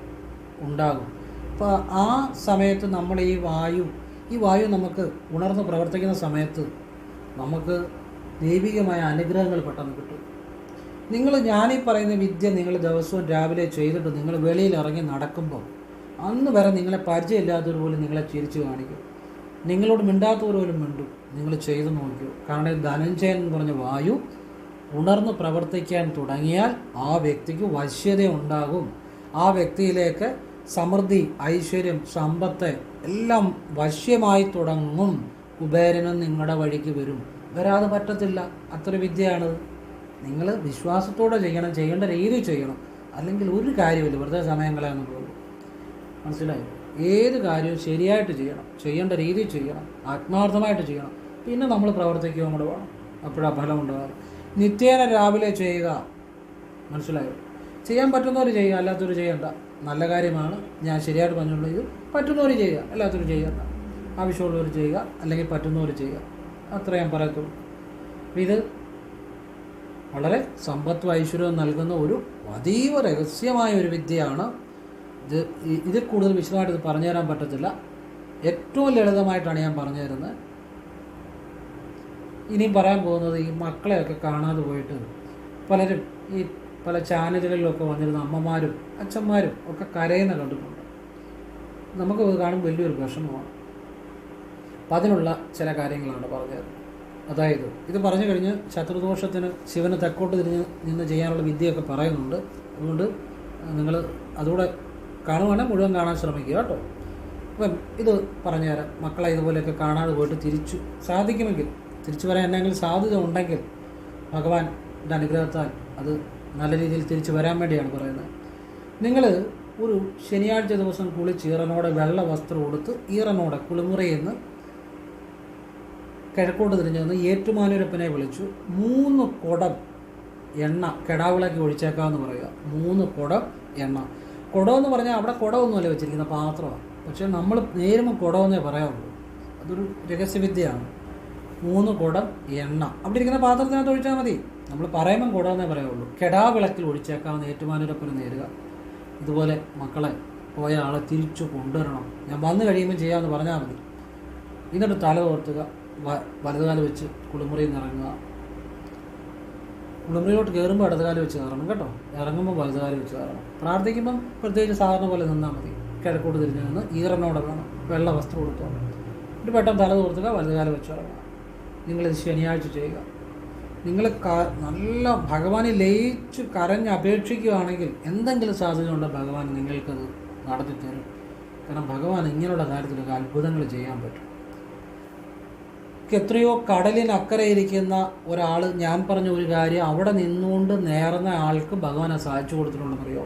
ഉണ്ടാകും. അപ്പോൾ ആ സമയത്ത് നമ്മൾ ഈ വായു ഈ വായു നമുക്ക് ഉണർന്ന് പ്രവർത്തിക്കുന്ന സമയത്ത് നമുക്ക് ദൈവികമായ അനുഗ്രഹങ്ങൾ പെട്ടെന്ന് കിട്ടും. നിങ്ങൾ ഞാനീ പറയുന്ന വിദ്യ നിങ്ങൾ ദിവസവും രാവിലെ ചെയ്തിട്ട് നിങ്ങൾ വെളിയിൽ ഇറങ്ങി നടക്കുമ്പോൾ അന്ന് വരെ നിങ്ങളെ പരിചയമില്ലാത്തവർ പോലും നിങ്ങളെ ചിരിച്ചു കാണിക്കും. നിങ്ങളോട് മിണ്ടാത്തവർ പോലും മിണ്ടും. നിങ്ങൾ ചെയ്തു നോക്കൂ കാരണം ധനഞ്ജയൻ എന്ന് പറഞ്ഞ വായു ഉണർന്ന് പ്രവർത്തിക്കാൻ തുടങ്ങിയാൽ ആ വ്യക്തിക്ക് വശ്യത ഉണ്ടാകും. ആ വ്യക്തിയിലേക്ക് സമൃദ്ധി ഐശ്വര്യം സമ്പത്ത് എല്ലാം വശ്യമായി തുടങ്ങും. കുബേരനും നിങ്ങളുടെ വഴിക്ക് വരും. വരാതെ പറ്റത്തില്ല. അത്ര വിദ്യയാണത്. നിങ്ങൾ വിശ്വാസത്തോടെ ചെയ്യണം. ചെയ്യേണ്ട രീതി ചെയ്യണം. അല്ലെങ്കിൽ ഒരു കാര്യമില്ല വെറുതെ സമയം കളയാന്നുള്ളൂ മനസ്സിലായി? ഏത് കാര്യവും ശരിയായിട്ട് ചെയ്യണം. ചെയ്യേണ്ട രീതി ചെയ്യണം. ആത്മാർത്ഥമായിട്ട് ചെയ്യണം. പിന്നെ നമ്മൾ പ്രവർത്തിക്കുക കൂടെ വേണം അപ്പോഴാ ഫലം ഉണ്ടാകാറ് നിത്യേന രാവിലെ ചെയ്യുക. മനസ്സിലായോ? ചെയ്യാൻ പറ്റുന്നവർ ചെയ്യുക. അല്ലാത്തവർ ചെയ്യണ്ട. നല്ല കാര്യമാണ്. ഞാൻ ശരിയായിട്ട് പറഞ്ഞുള്ളൂ. ഇത് പറ്റുന്നവർ ചെയ്യുക. എല്ലാത്തിനും ചെയ്യുക. ആവശ്യമുള്ളവർ ചെയ്യുക. അല്ലെങ്കിൽ പറ്റുന്നവർ ചെയ്യുക. അത്ര ഞാൻ പറയത്തുള്ളൂ. ഇത് വളരെ സമ്പത്ത് ഐശ്വര്യം നൽകുന്ന ഒരു അതീവ രഹസ്യമായ ഒരു വിദ്യയാണ്. ഇത് ഇതിൽ കൂടുതൽ വിശദമായിട്ട് ഇത് പറഞ്ഞു തരാൻ പറ്റത്തില്ല. ഏറ്റവും ലളിതമായിട്ടാണ് ഞാൻ പറഞ്ഞു തരുന്നത്. ഇനിയും പറയാൻ പോകുന്നത് ഈ മക്കളെയൊക്കെ കാണാതെ പോയിട്ട് പലരും ഈ പല ചാനലുകളിലൊക്കെ വന്നിരുന്ന അമ്മമാരും അച്ഛന്മാരും ഒക്കെ കരയുന്ന കണ്ടിട്ടുണ്ട്. നമുക്ക് കാണുമ്പോൾ വലിയൊരു വിഷമമാണ്. അപ്പം അതിനുള്ള ചില കാര്യങ്ങളാണ് പറഞ്ഞത്. അതായത് ഇത് പറഞ്ഞു കഴിഞ്ഞ് ശത്രുദോഷത്തിന് ശിവന് തെക്കോട്ട് തിരിഞ്ഞ് നിന്ന് ചെയ്യാനുള്ള വിദ്യയൊക്കെ പറയുന്നുണ്ട്. അതുകൊണ്ട് നിങ്ങൾ അതുകൂടെ കാണുവാണെങ്കിൽ മുഴുവൻ കാണാൻ ശ്രമിക്കുക കേട്ടോ. അപ്പം ഇത് പറഞ്ഞുതരാം മക്കളെ ഇതുപോലെയൊക്കെ കാണാതെ പോയിട്ട് തിരിച്ചു സാധിക്കുമെങ്കിൽ തിരിച്ചു വരാൻ എന്തെങ്കിലും സാധ്യത ഉണ്ടെങ്കിൽ ഭഗവാന്റെ അനുഗ്രഹത്താൽ അത് നല്ല രീതിയിൽ തിരിച്ചു വരാൻ വേണ്ടിയാണ് പറയുന്നത്. നിങ്ങൾ ഒരു ശനിയാഴ്ച ദിവസം കുളിച്ച് ഈറനോടെ വെള്ള വസ്ത്രം ഉടുത്ത് ഈറനോടെ കുളിമുറയിൽ നിന്ന് കിഴക്കോട്ട് തിരിഞ്ഞു നിന്ന് ഏറ്റുമാനൂരപ്പനെ വിളിച്ചു. മൂന്ന് കുടം എണ്ണ കെടാവിളക്കി ഒഴിച്ചേക്കാമെന്ന് പറയുക. മൂന്ന് കുടം എണ്ണ. കുടം എന്ന് പറഞ്ഞാൽ അവിടെ കുടമൊന്നുമല്ല വെച്ചിരിക്കുന്ന പാത്രമാണ്. പക്ഷേ നമ്മൾ നേരുമ്പോൾ കുടമെന്നേ പറയാവുള്ളൂ. അതൊരു രഹസ്യവിദ്യയാണ്. മൂന്ന് കുടം എണ്ണ. അവിടെ ഇരിക്കുന്ന പാത്രത്തിനകത്ത് ഒഴിച്ചാൽ മതി. നമ്മൾ പറയുമ്പം കൂടാതെ പറയുള്ളൂ. കെടാവിളക്കിൽ ഒഴിച്ചേക്കാവുന്ന ഏറ്റുമാനൂരപ്പന് നേരുക. ഇതുപോലെ മക്കളെ പോയ ആളെ തിരിച്ചു കൊണ്ടുവരണം. ഞാൻ വന്നു കഴിയുമ്പോൾ ചെയ്യാമെന്ന് പറഞ്ഞാൽ മതി. എന്നിട്ട് തല തോർത്തുക വ- വലതുകാൽ വെച്ച് കുളിമുറിയിൽ നിന്ന് ഇറങ്ങുക. കുളിമുറിയിലോട്ട് കയറുമ്പോൾ ഇടതുകാൽ വെച്ച് കയറണം കേട്ടോ. ഇറങ്ങുമ്പോൾ വലതുകാൽ വെച്ച് കയറണം. പ്രാർത്ഥിക്കുമ്പം പ്രത്യേകിച്ച് സാധാരണ പോലെ നിന്നാൽ മതി. കിഴക്കോട്ട് തിരിഞ്ഞ് നിന്ന് ഈറനോടെ വേണം. വെള്ള വസ്ത്രം കൊടുത്തോണം എന്നിട്ട് പെട്ടെന്ന് തല തോർത്തുക വലതുകാൽ വെച്ച് ഇറങ്ങുക നിങ്ങളിത് ശനിയാഴ്ച ചെയ്യുക. നിങ്ങൾ നല്ല ഭഗവാനെ ലയിച്ച് കരഞ്ഞ് അപേക്ഷിക്കുകയാണെങ്കിൽ എന്തെങ്കിലും സാധ്യതയുണ്ടോ ഭഗവാൻ നിങ്ങൾക്കത് നടത്തി തരും? കാരണം ഭഗവാൻ ഇങ്ങനെയുള്ള കാര്യത്തിലൊക്കെ അത്ഭുതങ്ങൾ ചെയ്യാൻ പറ്റും. എത്രയോ കടലിനക്കരെ ഇരിക്കുന്ന ഒരാൾ ഞാൻ പറഞ്ഞ ഒരു കാര്യം അവിടെ നിന്നുകൊണ്ട് നേർന്ന ആൾക്ക് ഭഗവാനെ സഹായിച്ചു കൊടുത്തിട്ടുണ്ടെന്നറിയോ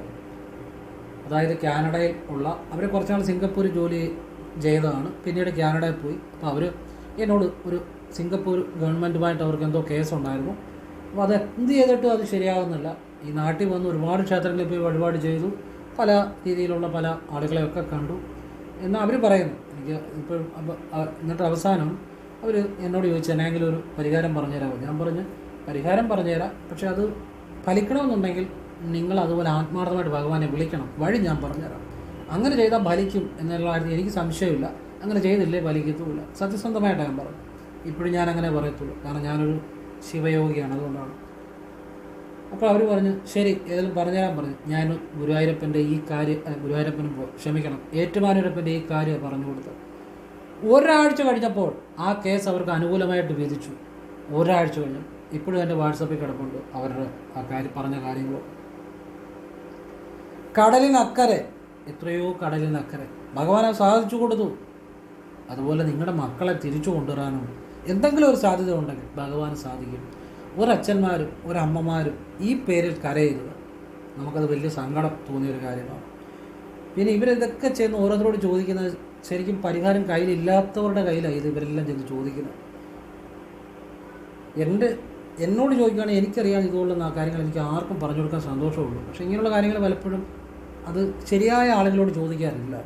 അതായത് കാനഡയിൽ ഉള്ള അവർ കുറച്ച് നാൾ സിംഗപ്പൂർ ജോലി ചെയ്തതാണ്. പിന്നീട് കാനഡയിൽ പോയി. അപ്പോൾ അവർ എന്നോട് ഒരു സിംഗപ്പൂർ ഗവൺമെന്റുമായിട്ട് അവർക്ക് എന്തോ കേസുണ്ടായിരുന്നു അപ്പോൾ അത് എന്ത് ചെയ്തിട്ടും അത് ശരിയാകുന്നില്ല ഈ നാട്ടിൽ വന്ന് ഒരുപാട് ക്ഷേത്രങ്ങളിൽ പോയി വഴിപാട് ചെയ്തു. പല രീതിയിലുള്ള പല ആളുകളെയൊക്കെ കണ്ടു. എന്നാൽ അവർ പറയുന്നു. എനിക്ക് ഇപ്പോൾ എന്നിട്ട് അവസാനം അവർ എന്നോട് ചോദിച്ചു എന്നെങ്കിലും ഒരു പരിഹാരം പറഞ്ഞുതരാമോ? ഞാൻ പറഞ്ഞു പരിഹാരം പറഞ്ഞുതരാം. പക്ഷേ അത് ഫലിക്കണമെന്നുണ്ടെങ്കിൽ നിങ്ങൾ അതുപോലെ ആത്മാർത്ഥമായിട്ട് ഭഗവാനെ വിളിക്കണം. വഴി ഞാൻ പറഞ്ഞുതരാം. അങ്ങനെ ചെയ്താൽ ഫലിക്കും എന്നുള്ള കാര്യത്തിൽ എനിക്ക് സംശയമില്ല. അങ്ങനെ ചെയ്തില്ലേ ഫലിക്കത്തുമില്ല സത്യസന്ധമായിട്ടാണ് ഞാൻ പറഞ്ഞു ഇപ്പോഴും ഞാൻ അങ്ങനെ പറയത്തുള്ളൂ. കാരണം ഞാനൊരു ശിവയോഗിയാണ് അതുകൊണ്ടാണ്. അപ്പോൾ അവർ പറഞ്ഞു ശരി ഏതെങ്കിലും പറഞ്ഞുതരാൻ പറഞ്ഞു. ഞാൻ ഗുരുവായൂരപ്പന്റെ ഈ കാര്യം ഗുരുവായൂരപ്പനും ക്ഷമിക്കണം. ഏറ്റുമാനൂരപ്പന്റെ ഈ കാര്യം പറഞ്ഞു കൊടുത്തത്. ഒരാഴ്ച കഴിഞ്ഞപ്പോൾ ആ കേസ് അവർക്ക് അനുകൂലമായിട്ട് വിധിച്ചു. ഒരാഴ്ച കഴിഞ്ഞു. ഇപ്പോഴും എന്റെ വാട്സപ്പിൽ കിടപ്പുണ്ട് അവരുടെ ആ കാര്യം പറഞ്ഞ കാര്യങ്ങൾ കടലിനക്കരെ എത്രയോ കടലിനക്കരെ. ഭഗവാൻ അത് സാധിച്ചു കൊടുത്തു. അതുപോലെ നിങ്ങളുടെ മക്കളെ തിരിച്ചു കൊണ്ടുവരാനും എന്തെങ്കിലും ഒരു സാധ്യത ഉണ്ടെങ്കിൽ ഭഗവാന് സാധിക്കും. ഒരച്ഛന്മാരും ഒരമ്മമാരും ഈ പേരിൽ കരയരുത്. നമുക്കത് വലിയ സങ്കടം തോന്നിയൊരു കാര്യമാണ്. പിന്നെ ഇവരിതൊക്കെ ചെന്ന് ഓരോരുത്തരോട് ചോദിക്കുന്നത് ശരിക്കും പരിഹാരം കയ്യിലില്ലാത്തവരുടെ കയ്യിലാണ് ഇത് ഇവരെല്ലാം ചെന്ന് ചോദിക്കുന്നത്. എന്റെ എന്നോട് ചോദിക്കുകയാണെങ്കിൽ എനിക്കറിയാം ഇതുപോലുള്ള കാര്യങ്ങൾ എനിക്ക് ആർക്കും പറഞ്ഞു കൊടുക്കാൻ സന്തോഷമുള്ളൂ. പക്ഷേ ഇങ്ങനെയുള്ള കാര്യങ്ങൾ പലപ്പോഴും അത് ശരിയായ ആളുകളോട് ചോദിക്കാറില്ല.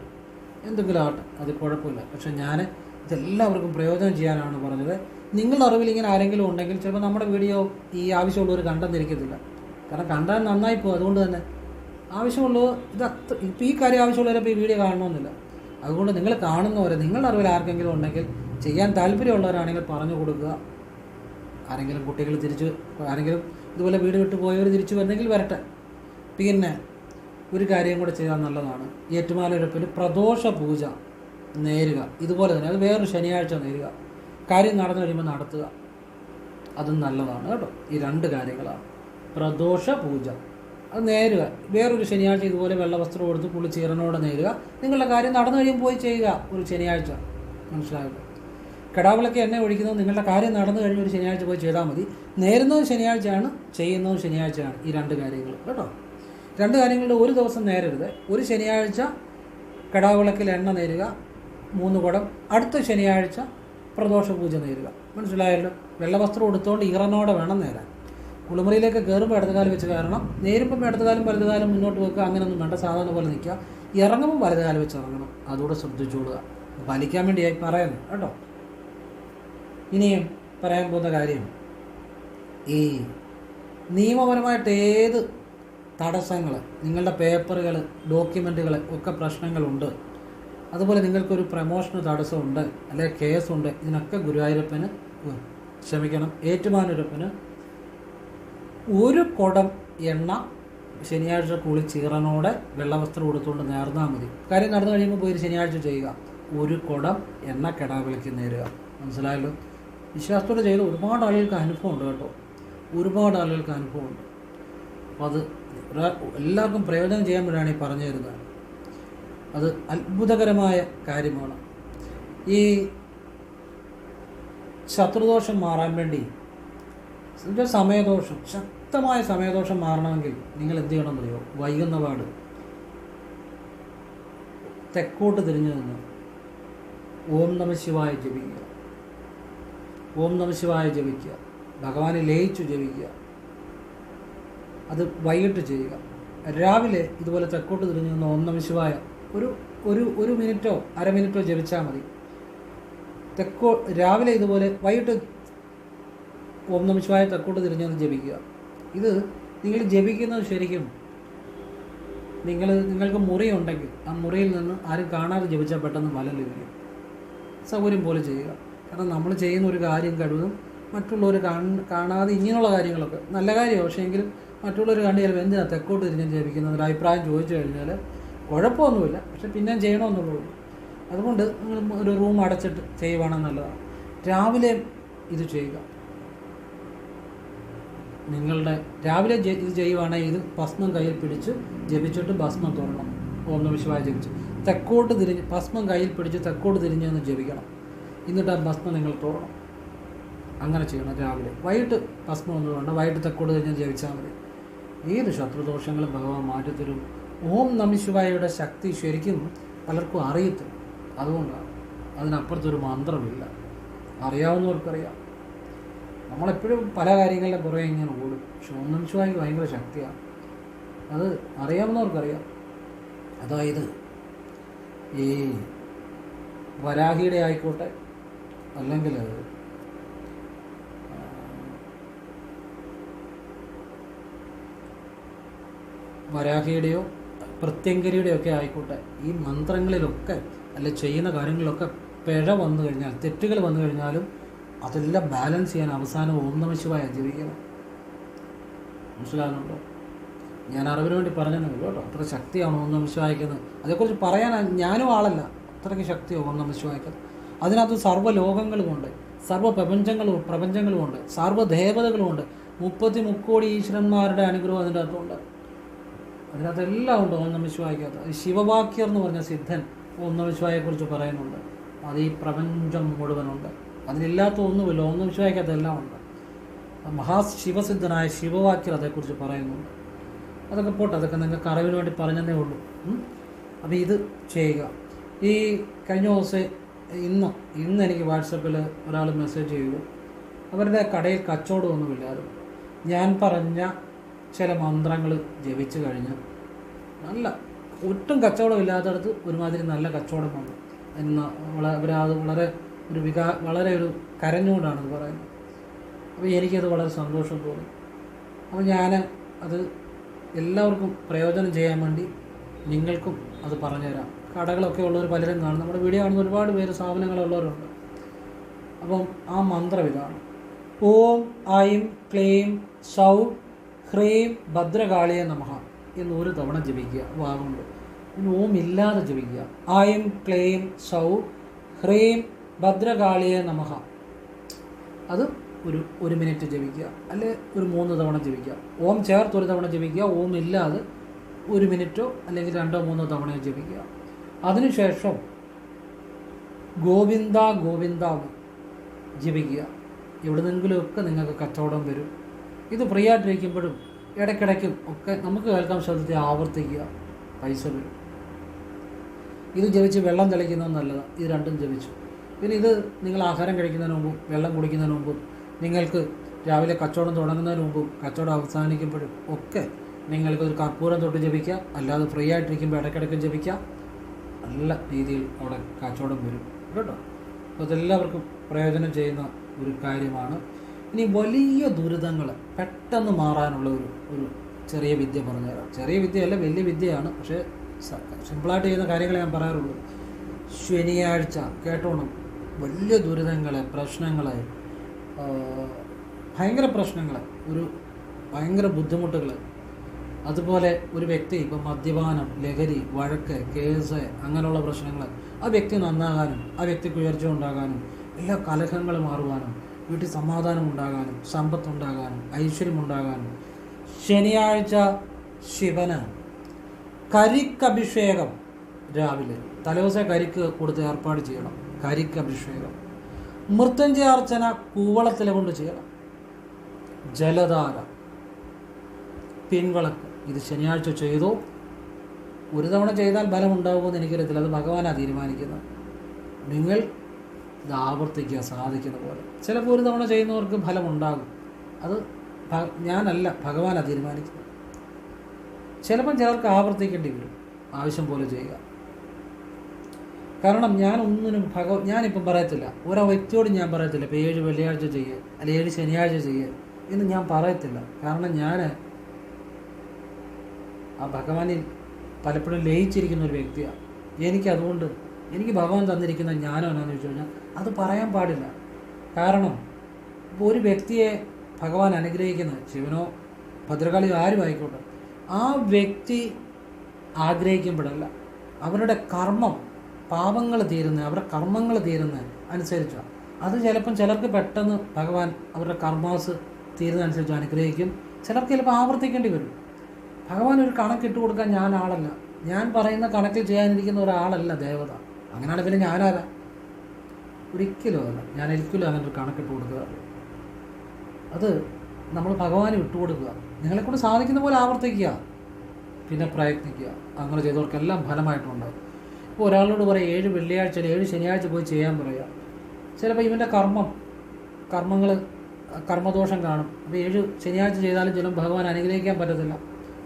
എന്തെങ്കിലും ആട്ടെ അത് കുഴപ്പമില്ല. പക്ഷെ ഞാൻ ഇതെല്ലാവർക്കും പ്രയോജനം ചെയ്യാനാണ് പറഞ്ഞത്. നിങ്ങളുടെ അറിവിൽ ഇങ്ങനെ ആരെങ്കിലും ഉണ്ടെങ്കിൽ ചിലപ്പോൾ നമ്മുടെ വീഡിയോ ഈ ആവശ്യമുള്ളവർ കണ്ടെന്നിരിക്കത്തില്ല. കാരണം കണ്ടാൽ നന്നായി പോകും അതുകൊണ്ട് തന്നെ. ആവശ്യമുള്ളവർ ഇത് അത്ര ഇപ്പോൾ ഈ കാര്യം ആവശ്യമുള്ളവരെ ഈ വീഡിയോ കാണണമെന്നില്ല. അതുകൊണ്ട് നിങ്ങൾ കാണുന്നവരെ നിങ്ങളുടെ അറിവിൽ ആർക്കെങ്കിലും ഉണ്ടെങ്കിൽ ചെയ്യാൻ താല്പര്യമുള്ളവരാണെങ്കിൽ പറഞ്ഞു കൊടുക്കുക. ആരെങ്കിലും കുട്ടികൾ തിരിച്ച് ആരെങ്കിലും ഇതുപോലെ വീട് വിട്ട് പോയവർ തിരിച്ചു വരുന്നെങ്കിൽ വരട്ടെ. പിന്നെ ഒരു കാര്യം കൂടെ ചെയ്താൽ നല്ലതാണ്. ഏറ്റുമാലൊരപ്പിന് പ്രദോഷ പൂജ നേരുക. ഇതുപോലെ തന്നെ അത് വേറൊരു ശനിയാഴ്ച നേരുക. കാര്യം നടന്നു കഴിയുമ്പോൾ നടത്തുക. അതും നല്ലതാണ് കേട്ടോ. ഈ രണ്ട് കാര്യങ്ങളാണ്. പ്രദോഷ പൂജ. അത് നേരുക. വേറൊരു ശനിയാഴ്ച ഇതുപോലെ വെള്ള വസ്ത്രം കൊടുത്ത് കുളിച്ചീറനോടെ നേരുക. നിങ്ങളുടെ കാര്യം നടന്നു കഴിയുമ്പോൾ പോയി ചെയ്യുക. ഒരു ശനിയാഴ്ച. മനസ്സിലായല്ലോ കടാവിളക്ക് എണ്ണ ഒഴിക്കുന്നത് നിങ്ങളുടെ കാര്യം നടന്നു കഴിഞ്ഞ് ഒരു ശനിയാഴ്ച പോയി ചെയ്താൽ മതി. നേരുന്നതും ശനിയാഴ്ചയാണ് ചെയ്യുന്നതും ശനിയാഴ്ചയാണ് ഈ രണ്ട് കാര്യങ്ങൾ കേട്ടോ? രണ്ട് കാര്യങ്ങളുടെ ഒരു ദിവസം നേരരുത്. ഒരു ശനിയാഴ്ച കടാവിളക്കിൽ എണ്ണ നേരുക മൂന്ന് കുടം. അടുത്ത ശനിയാഴ്ച പ്രദോഷ പൂജ നേരുക. മനസ്സിലായല്ലോ? വെള്ളവസ്ത്രം എടുത്തുകൊണ്ട് ഈറനോടെ വേണം നേരാൻ. കുളിമുറിയിലേക്ക് കയറുമ്പോൾ ഇടതുകാലം വെച്ച് കയറണം. നേരുമ്പം ഇടതുകാലം വലതുകാലം മുന്നോട്ട് വെക്കുക. അങ്ങനെയൊന്നും വേണ്ട. സാധാരണ പോലെ നിൽക്കുക. ഇറങ്ങുമ്പോൾ വലതുകാലം വെച്ച് ഇറങ്ങണം. അതുകൂടെ ശ്രദ്ധിച്ചോളുക. പാലിക്കാൻ വേണ്ടിയായി പറയുന്നു കേട്ടോ. ഇനിയും പറയാൻ പോകുന്ന കാര്യം ഈ നിയമപരമായിട്ട് ഏത് തടസ്സങ്ങൾ നിങ്ങളുടെ പേപ്പറുകൾ ഡോക്യുമെന്റുകൾ ഒക്കെ പ്രശ്നങ്ങളുണ്ട്. അതുപോലെ നിങ്ങൾക്കൊരു പ്രമോഷന് തടസ്സമുണ്ട് അല്ലെങ്കിൽ കേസുണ്ട് ഇതിനൊക്കെ ഗുരുവായൂരപ്പന് ക്ഷമിക്കണം ഏറ്റുമാനൂരപ്പന് ഒരു കുടം എണ്ണ ശനിയാഴ്ച കുളി കുളിച്ചീറനോടെ വെള്ളവസ്ത്രം കൊടുത്തുകൊണ്ട് നേർന്നാൽ മതി. കാര്യം നടന്നു കഴിയുമ്പോൾ പോയി ശനിയാഴ്ച ചെയ്യുക. ഒരു കുടം എണ്ണ കെടാവിളിക്ക് നേരുക. മനസ്സിലായല്ലോ? വിശ്വാസത്തോടെ ചെയ്ത് ഒരുപാട് ആളുകൾക്ക് അനുഭവമുണ്ട് കേട്ടോ. ഒരുപാട് ആളുകൾക്ക് അനുഭവമുണ്ട്. അപ്പോൾ അത് എല്ലാവർക്കും പ്രയോജനം ചെയ്യാൻ വേണ്ടിയാണ് ഈ പറഞ്ഞു തരുന്നത് അത് അത്ഭുതകരമായ കാര്യമാണ്. ഈ ശത്രുദോഷം മാറാൻ വേണ്ടി സമയദോഷം ശക്തമായ സമയദോഷം മാറണമെങ്കിൽ നിങ്ങൾ എന്ത് ചെയ്യണമെന്നറിയോ വൈകുന്ന പാട്. തെക്കോട്ട് തിരിഞ്ഞു നിന്ന് ഓം നമ ശിവായ ജപിക്കുക. ഓം നമ ശിവായ ജപിക്കുക. ഭഗവാനെ ലയിച്ചു ജപിക്കുക. അത് വൈകിട്ട് ചെയ്യുക. രാവിലെ ഇതുപോലെ തെക്കോട്ട് തിരിഞ്ഞു നിന്ന് ഒന്നം ശിവായ ഒരു ഒരു ഒരു മിനിറ്റോ അര മിനിറ്റോ ജപിച്ചാൽ മതി. തെക്കോ രാവിലെ ഇതുപോലെ വൈകിട്ട് ഓം ശിവായ തെക്കോട്ട് തിരിഞ്ഞു നിന്ന് ജപിക്കുക. ഇത് നിങ്ങൾ ജപിക്കുന്നത് ശരിക്കും നിങ്ങൾ നിങ്ങൾക്ക് മുറിയുണ്ടെങ്കിൽ ആ മുറിയിൽ നിന്ന് ആരും കാണാതെ ജപിച്ചാൽ പെട്ടെന്ന് ഫലം ലഭിക്കും. സൗകര്യം പോലെ ചെയ്യുക. കാരണം നമ്മൾ ചെയ്യുന്ന ഒരു കാര്യം കഴിവതും മറ്റുള്ളവർ കാണാതെ ഇങ്ങനെയുള്ള കാര്യങ്ങളൊക്കെ നല്ല കാര്യമാണ്. പക്ഷേ എങ്കിലും മറ്റുള്ളവർ കണ്ടു ചിലപ്പോൾ എന്തിനാ തെക്കോട്ട് തിരിഞ്ഞ് ജപിക്കുന്നത് ഒരു അഭിപ്രായം ചോദിച്ചു കഴിഞ്ഞാൽ കുഴപ്പമൊന്നുമില്ല. പക്ഷെ പിന്നെയും ചെയ്യണമെന്നുള്ളൂ. അതുകൊണ്ട് ഒരു റൂം അടച്ചിട്ട് ചെയ്യുവാണെങ്കിൽ നല്ലതാണ്. രാവിലെ ഇത് ചെയ്യുക. നിങ്ങളുടെ രാവിലെ ഇത് ചെയ്യുവാണെങ്കിൽ ഇത് ഭസ്മം കയ്യിൽ പിടിച്ച് ജപിച്ചിട്ട് ഭസ്മം തുറണം ഓം നമ ജപിച്ച്. തെക്കോട്ട് തിരിഞ്ഞ് ഭസ്മം കയ്യിൽ പിടിച്ച് തെക്കോട്ട് തിരിഞ്ഞ് ഒന്ന് ജപിക്കണം. എന്നിട്ട് ആ ഭസ്മം നിങ്ങൾ തുറണം അങ്ങനെ ചെയ്യണം രാവിലെ. വൈകിട്ട് ഭസ്മം ഒന്നും വേണ്ട. വൈകിട്ട് തെക്കോട്ട് തിരിഞ്ഞ് ജപിച്ചാൽ മതി. ഏത് ശത്രുദോഷങ്ങളും ഭഗവാൻ മാറ്റിത്തരും. ഓം നമിശിവായയുടെ ശക്തി ശരിക്കും പലർക്കും അറിയത്തില്ല. അതുകൊണ്ടാണ് അതിനപ്പുറത്തൊരു മന്ത്രമില്ല. അറിയാവുന്നവർക്കറിയാം. നമ്മളെപ്പോഴും പല കാര്യങ്ങളുടെ പുറകെ ഇങ്ങനെ ഓടും. പക്ഷെ ഓം നമിശിവായ ഭയങ്കര ശക്തിയാണ്. അത് അറിയാവുന്നവർക്കറിയാം. അതായത് ഈ വരാഹിയുടെ ആയിക്കോട്ടെ അല്ലെങ്കിൽ വരാഹിയുടെയോ പ്രത്യങ്കരിയുടെയോ ഒക്കെ ആയിക്കോട്ടെ ഈ മന്ത്രങ്ങളിലൊക്കെ അല്ല ചെയ്യുന്ന കാര്യങ്ങളിലൊക്കെ പിഴ വന്നു കഴിഞ്ഞാൽ തെറ്റുകൾ വന്നു കഴിഞ്ഞാലും അതെല്ലാം ബാലൻസ് ചെയ്യാൻ അവസാനം ഓം നമ ശിവായ ജപിക്കണം മനസ്സിലാകുന്നുണ്ടോ ഞാൻ അറിവിന് വേണ്ടി പറഞ്ഞതേ ഉള്ളൂ കേട്ടോ. അത്ര ശക്തിയാണ് ഓം നമ ശിവായിക്കുന്നത് അതേക്കുറിച്ച് പറയാൻ ഞാനും ആളല്ല. അത്രയ്ക്ക് ശക്തി ഓം നമ ശിവായിക്കുന്നത് അതിനകത്ത് സർവ ലോകങ്ങളുമുണ്ട് സർവ പ്രപഞ്ചങ്ങളും പ്രപഞ്ചങ്ങളുമുണ്ട്. സർവ ദേവതകളുമുണ്ട് മുപ്പത്തി മുക്കോടി ഈശ്വരന്മാരുടെ അനുഗ്രഹം അതിന്റെ അകത്തുണ്ട് അതിനകത്ത് എല്ലാം ഉണ്ട് ഓം വിശ്വായിക്കകത്ത് ഈ ശിവവാക്യർ എന്ന് പറഞ്ഞ സിദ്ധൻ ഓം നമ ശിവായെക്കുറിച്ച് പറയുന്നുണ്ട്. അത് ഈ പ്രപഞ്ചം മുഴുവനുണ്ട്. അതിലില്ലാത്ത ഒന്നുമില്ല. ഓം വിശ്വായിക്കകത്ത് ശിവായ്ക്കകത്ത് എല്ലാം ഉണ്ട് മഹാശിവസിദ്ധനായ ശിവവാക്യർ അതേക്കുറിച്ച് പറയുന്നുണ്ട്. അതൊക്കെ പോട്ടെ. അതൊക്കെ നിങ്ങൾക്ക് അറിവിന് വേണ്ടി പറഞ്ഞതേ ഉള്ളൂ. അപ്പം അപ്പോൾ ഇത് ചെയ്യുക. ഈ കഴിഞ്ഞ ദിവസം ഇന്ന് ഇന്ന് എനിക്ക് വാട്സപ്പിൽ ഒരാൾ മെസ്സേജ് ചെയ്തു. അവരുടെ കടയിൽ കച്ചവടമൊന്നുമില്ലായിരുന്നു. ഞാൻ പറഞ്ഞ ചില മന്ത്രങ്ങൾ ജപിച്ചു കഴിഞ്ഞ് നല്ല ഒട്ടും കച്ചവടമില്ലാത്തടത്ത് ഒരുമാതിരി നല്ല കച്ചവടം വന്നു. എന്ന വളരെ വളരെ ഒരു വികാ വളരെ ഒരു കരഞ്ഞുകൊണ്ടാണ് ഇത് പറയുന്നത്. അപ്പോൾ എനിക്കത് വളരെ സന്തോഷം തോന്നി. അപ്പോൾ ഞാൻ അത് എല്ലാവർക്കും പ്രയോജനം ചെയ്യാൻ വേണ്ടി നിങ്ങൾക്കും അത് പറഞ്ഞുതരാം. കടകളൊക്കെ ഉള്ളവർ പലരും കാണും. നമ്മുടെ വീഡിയോ കാണുന്ന ഒരുപാട് പേര് സ്ഥാപനങ്ങളുള്ളവരുണ്ട് അപ്പം ആ മന്ത്രം ഇതാണ്. ഓം ഐം ക്ലീം സൗ ഹ്രീം ഭദ്രകാളിയെ നമഃ എന്ന് ഒരു തവണ ജപിക്കുക വാഗുണ്ട് ഓം ഇല്ലാതെ ജപിക്കുക. ആയും ക്ലേം സൗ ഹ്രീം ഭദ്രകാളിയെ നമഃ. അത് ഒരു ഒരു മിനിറ്റ് ജപിക്കുക. അല്ലെ ഒരു മൂന്ന് തവണ ജപിക്കുക. ഓം ചേർത്ത് ഒരു തവണ ജപിക്കുക ഓം ഇല്ലാതെ ഒരു മിനിറ്റോ അല്ലെങ്കിൽ രണ്ടോ മൂന്നോ തവണയോ ജപിക്കുക. അതിനുശേഷം ഗോവിന്ദ ഗോവിന്ദ ജപിക്കുക. എവിടെ നിന്നെങ്കിലുമൊക്കെ നിങ്ങൾക്ക് കച്ചവടം വരും. ഇത് ഫ്രീ ആയിട്ടിരിക്കുമ്പോഴും ഇടയ്ക്കിടയ്ക്കും ഒക്കെ നമുക്ക് കേൾക്കാൻ ശ്രദ്ധിച്ച് ആവർത്തിക്കുക. പൈസ വരും. ഇത് ജപിച്ച് വെള്ളം തെളിക്കുന്നത് നല്ലതാണ് ഇത് രണ്ടും ജപിച്ചു. പിന്നെ ഇത് നിങ്ങൾ ആഹാരം കഴിക്കുന്നതിന് മുമ്പും വെള്ളം കുടിക്കുന്നതിന് മുമ്പും നിങ്ങൾക്ക് രാവിലെ കച്ചവടം തുടങ്ങുന്നതിന് മുമ്പും കച്ചവടം അവസാനിക്കുമ്പോഴും ഒക്കെ നിങ്ങൾക്ക് ഒരു കർപ്പൂരം തൊട്ട് ജപിക്കാം അല്ലാതെ ഫ്രീ ആയിട്ടിരിക്കുമ്പോൾ ഇടയ്ക്കിടയ്ക്ക് ജപിക്കാം നല്ല രീതിയിൽ അവിടെ കച്ചവടം വരും. കേട്ടോ? അപ്പോൾ അതെല്ലാവർക്കും പ്രയോജനം ചെയ്യുന്ന ഒരു കാര്യമാണ്. ഇനി വലിയ ദുരിതങ്ങൾ പെട്ടെന്ന് മാറാനുള്ള ഒരു ഒരു ചെറിയ വിദ്യ പറഞ്ഞുതരാം. ചെറിയ വിദ്യയല്ല വലിയ വിദ്യയാണ്. പക്ഷേ സിമ്പിളായിട്ട് ചെയ്യുന്ന കാര്യങ്ങളെ ഞാൻ പറയാറുള്ളൂ. ശനിയാഴ്ച കേട്ടോണം. വലിയ ദുരിതങ്ങളെ പ്രശ്നങ്ങളെ ഭയങ്കര പ്രശ്നങ്ങളെ ഒരു ഭയങ്കര ബുദ്ധിമുട്ടുകൾ അതുപോലെ ഒരു വ്യക്തി ഇപ്പം മദ്യപാനം ലഹരി വഴക്ക് കേസ് അങ്ങനെയുള്ള പ്രശ്നങ്ങൾ ആ വ്യക്തി നന്നാകാനും ആ വ്യക്തിക്ക് ഉയർച്ച ഉണ്ടാകാനും എല്ലാ കലഹങ്ങൾ മാറുവാനും വീട്ടിൽ സമാധാനം ഉണ്ടാകാനും സമ്പത്ത് ഉണ്ടാകാനും ഐശ്വര്യം ഉണ്ടാകാനും ശനിയാഴ്ച ശിവന് കരിക്കഭിഷേകം രാവിലെ. തലേദിവസം കരിക്ക് കൊടുത്ത് ഏർപ്പാട് ചെയ്യണം. കരിക്കഭിഷേകം. മൃത്യുഞ്ജയാർച്ചന കൂവളത്തിലെ കൊണ്ട് ചെയ്യണം. ജലധാര. പിൻവിളക്ക്. ഇത് ശനിയാഴ്ച ചെയ്തു. ഒരു തവണ ചെയ്താൽ ഫലമുണ്ടാകുമെന്ന് എനിക്കറിയത്തില്ല. അത് ഭഗവാനാണ് തീരുമാനിക്കുന്നത്. നിങ്ങൾ ഇത് ആവർത്തിക്കുക സാധിക്കുന്ന പോലെ. ചിലപ്പോൾ ഒരു തവണ ചെയ്യുന്നവർക്ക് ഫലം ഉണ്ടാകും അത് ഞാനല്ല ഭഗവാനാണ് തീരുമാനിക്കുന്നത്. ചിലപ്പം ചിലർക്ക് ആവർത്തിക്കേണ്ടി വരും ആവശ്യം പോലെ ചെയ്യുക. കാരണം ഞാൻ ഒന്നിനും ഭഗ ഞാനിപ്പം പറയത്തില്ല ഓരോ വ്യക്തിയോട് ഞാൻ പറയത്തില്ല ഇപ്പം ഏഴ് വെള്ളിയാഴ്ച ചെയ്യുക അല്ലെങ്കിൽ ഏഴ് ശനിയാഴ്ച ചെയ്യുക എന്ന് ഞാൻ പറയത്തില്ല. കാരണം ഞാൻ ആ ഭഗവാനിൽ പലപ്പോഴും ലയിച്ചിരിക്കുന്ന ഒരു വ്യക്തിയാണ്. എനിക്ക് അതുകൊണ്ട് എനിക്ക് ഭഗവാൻ തന്നിരിക്കുന്ന ജ്ഞാനം എന്നാന്ന് ചോദിച്ചു കഴിഞ്ഞാൽ അത് പറയാൻ പാടില്ല. കാരണം ഒരു വ്യക്തിയെ ഭഗവാൻ അനുഗ്രഹിക്കുന്നത് ശിവനോ ഭദ്രകാളിയോ ആരും ആയിക്കോട്ടെ ആ വ്യക്തി ആഗ്രഹിക്കുമ്പോഴല്ല അവരുടെ കർമ്മം പാപങ്ങൾ തീരുന്ന അവരുടെ കർമ്മങ്ങൾ തീരുന്ന അനുസരിച്ചാണ് അത് ചിലപ്പം ചിലർക്ക് പെട്ടെന്ന് ഭഗവാൻ അവരുടെ കർമാസ് തീരുന്നതനുസരിച്ച് അനുഗ്രഹിക്കും. ചിലർക്ക് ചിലപ്പോൾ ആവർത്തിക്കേണ്ടി വരും. ഭഗവാൻ ഒരു കണക്കിട്ട് കൊടുക്കാൻ ഞാൻ ആളല്ല. ഞാൻ പറയുന്ന കണക്കിൽ ചെയ്യാനിരിക്കുന്ന ഒരാളല്ല ദേവത. അങ്ങനെയാണ് പിന്നെ ഞാനാരാ? ഒരിക്കലും അല്ല ഞാൻ ഒരിക്കലും അങ്ങനെ ഒരു കണക്കിട്ട് കൊടുക്കുക. അത് നമ്മൾ ഭഗവാന് വിട്ടുകൊടുക്കുക നിങ്ങളെക്കൊണ്ട് സാധിക്കുന്ന പോലെ ആവർത്തിക്കുക. പിന്നെ പ്രയത്നിക്കുക. അങ്ങനെ ചെയ്തവർക്കെല്ലാം ഫലമായിട്ടുണ്ടാകും ഇപ്പോൾ ഒരാളോട് പറയാം ഏഴ് വെള്ളിയാഴ്ച ഏഴ് ശനിയാഴ്ച പോയി ചെയ്യാൻ പറയുക ചിലപ്പോൾ ഇവന്റെ കർമ്മം കർമ്മങ്ങൾ കർമ്മദോഷം കാണും. അപ്പോൾ ഏഴ് ശനിയാഴ്ച ചെയ്താലും ചിലപ്പോൾ ഭഗവാൻ അനുഗ്രഹിക്കാൻ പറ്റത്തില്ല.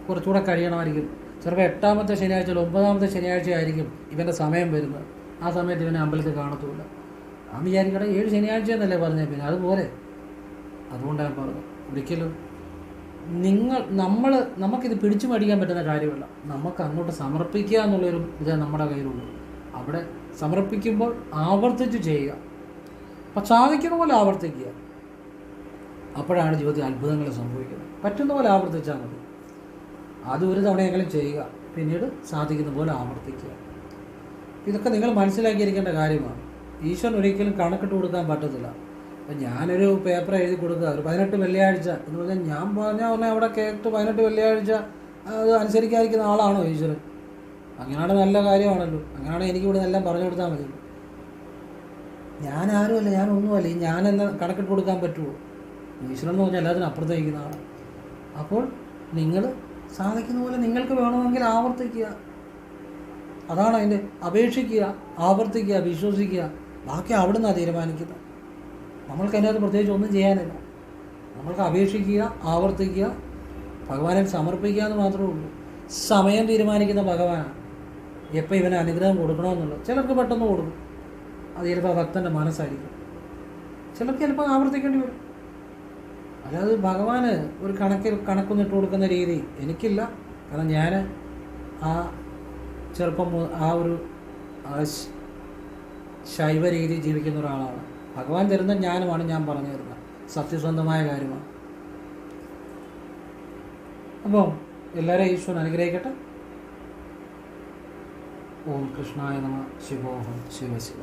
കുറച്ചുകൂടെ കഴിയണമായിരിക്കും. ചിലപ്പോൾ എട്ടാമത്തെ ശനിയാഴ്ച ഒമ്പതാമത്തെ ശനിയാഴ്ച ആയിരിക്കും ഇവന്റെ സമയം വരുന്നത്. ആ സമയത്ത് ഇവനെ അമ്പലത്തിൽ കാണത്തുമില്ല. ആ വിചാരിക്കട്ടെ ഏഴ് ശനിയാഴ്ച എന്നല്ലേ പറഞ്ഞത് പിന്നെ അതുപോലെ. അതുകൊണ്ടാണ് ഞാൻ പറഞ്ഞത്. ഒരിക്കലും നിങ്ങൾ നമ്മൾ നമുക്കിത് പിടിച്ചു മേടിക്കാൻ പറ്റുന്ന കാര്യമല്ല. നമുക്ക് അങ്ങോട്ട് സമർപ്പിക്കുക എന്നുള്ളൊരു ഇതേ നമ്മുടെ കയ്യിലുള്ളൂ അവിടെ സമർപ്പിക്കുമ്പോൾ ആവർത്തിച്ച് ചെയ്യുക. അപ്പം സാധിക്കുന്ന പോലെ ആവർത്തിക്കുക. അപ്പോഴാണ് ജീവിതത്തിൽ അത്ഭുതങ്ങൾ സംഭവിക്കുന്നത്. പറ്റുന്ന പോലെ ആവർത്തിച്ചാൽ മതി. അത് ഒരു തവണയെങ്കിലും ചെയ്യുക. പിന്നീട് സാധിക്കുന്ന പോലെ ആവർത്തിക്കുക. ഇതൊക്കെ നിങ്ങൾ മനസ്സിലാക്കിയിരിക്കേണ്ട കാര്യമാണ്. ഈശ്വരൻ ഒരിക്കലും കണക്കിട്ട് കൊടുക്കാൻ പറ്റത്തില്ല. അപ്പം ഞാനൊരു പേപ്പർ എഴുതി കൊടുക്കുക. ഒരു പതിനെട്ട് വെള്ളിയാഴ്ച എന്ന് പറഞ്ഞാൽ ഞാൻ പറഞ്ഞാൽ ഉടനെ അവിടെ കേട്ട് പതിനെട്ട് വെള്ളിയാഴ്ച അത് അനുസരിക്കാതിരിക്കുന്ന ആളാണോ ഈശ്വരൻ? അങ്ങനെയാണ് നല്ല കാര്യമാണല്ലോ. അങ്ങനെയാണ് എനിക്ക് ഇവിടെ എല്ലാം പറഞ്ഞു കൊടുത്താൽ മതി. ഞാൻ ആരുമല്ല ഞാൻ ഒന്നുമല്ല ഈ ഞാൻ എന്ന കണക്കിട്ട് കൊടുക്കാൻ പറ്റുമോ ഈശ്വരൻ എന്ന് പറഞ്ഞാൽ എല്ലാത്തിനും അപ്പുറത്തേക്കുന്ന ആളാണ്. അപ്പോൾ നിങ്ങൾ സാധിക്കുന്ന പോലെ നിങ്ങൾക്ക് വേണമെങ്കിൽ ആവർത്തിക്കുക. അതാണ് അതിന്റെ അപേക്ഷിക്കുക ആവർത്തിക്കുക വിശ്വസിക്കുക. ബാക്കി അവിടെ നിന്നാണ് തീരുമാനിക്കുന്നത്. നമ്മൾക്ക് അതിനകത്ത് പ്രത്യേകിച്ച് ഒന്നും ചെയ്യാനില്ല. നമ്മൾക്ക് അപേക്ഷിക്കുക ആവർത്തിക്കുക ഭഗവാനെ സമർപ്പിക്കുക എന്ന് മാത്രമേ ഉള്ളൂ. സമയം തീരുമാനിക്കുന്ന ഭഗവാനാണ്. എപ്പോൾ ഇവന് അനുഗ്രഹം കൊടുക്കണമെന്നുള്ളത്. ചിലർക്ക് പെട്ടെന്ന് കൊടുക്കും. അത് ചിലപ്പോൾ ഭക്തന്റെ മനസ്സായിരിക്കും. ചിലർക്ക് ചിലപ്പോൾ ആവർത്തിക്കേണ്ടി വരും. അല്ലാതെ ഭഗവാന് ഒരു കണക്കിൽ കണക്കൊന്നിട്ട് കൊടുക്കുന്ന രീതി എനിക്കില്ല. കാരണം ഞാൻ ആ ചെറുപ്പം ആ ഒരു ശൈവ രീതി ജീവിക്കുന്ന ഒരാളാണ്. ഭഗവാൻ തരുന്ന ജ്ഞാനമാണ് ഞാൻ പറഞ്ഞു തരുന്നത്. സത്യസന്ധമായ കാര്യമാണ്. അപ്പം എല്ലാവരെയും ഈശ്വരൻ അനുഗ്രഹിക്കട്ടെ. ഓം കൃഷ്ണായ നമ ശിവോഹം ശിവ ശിവ.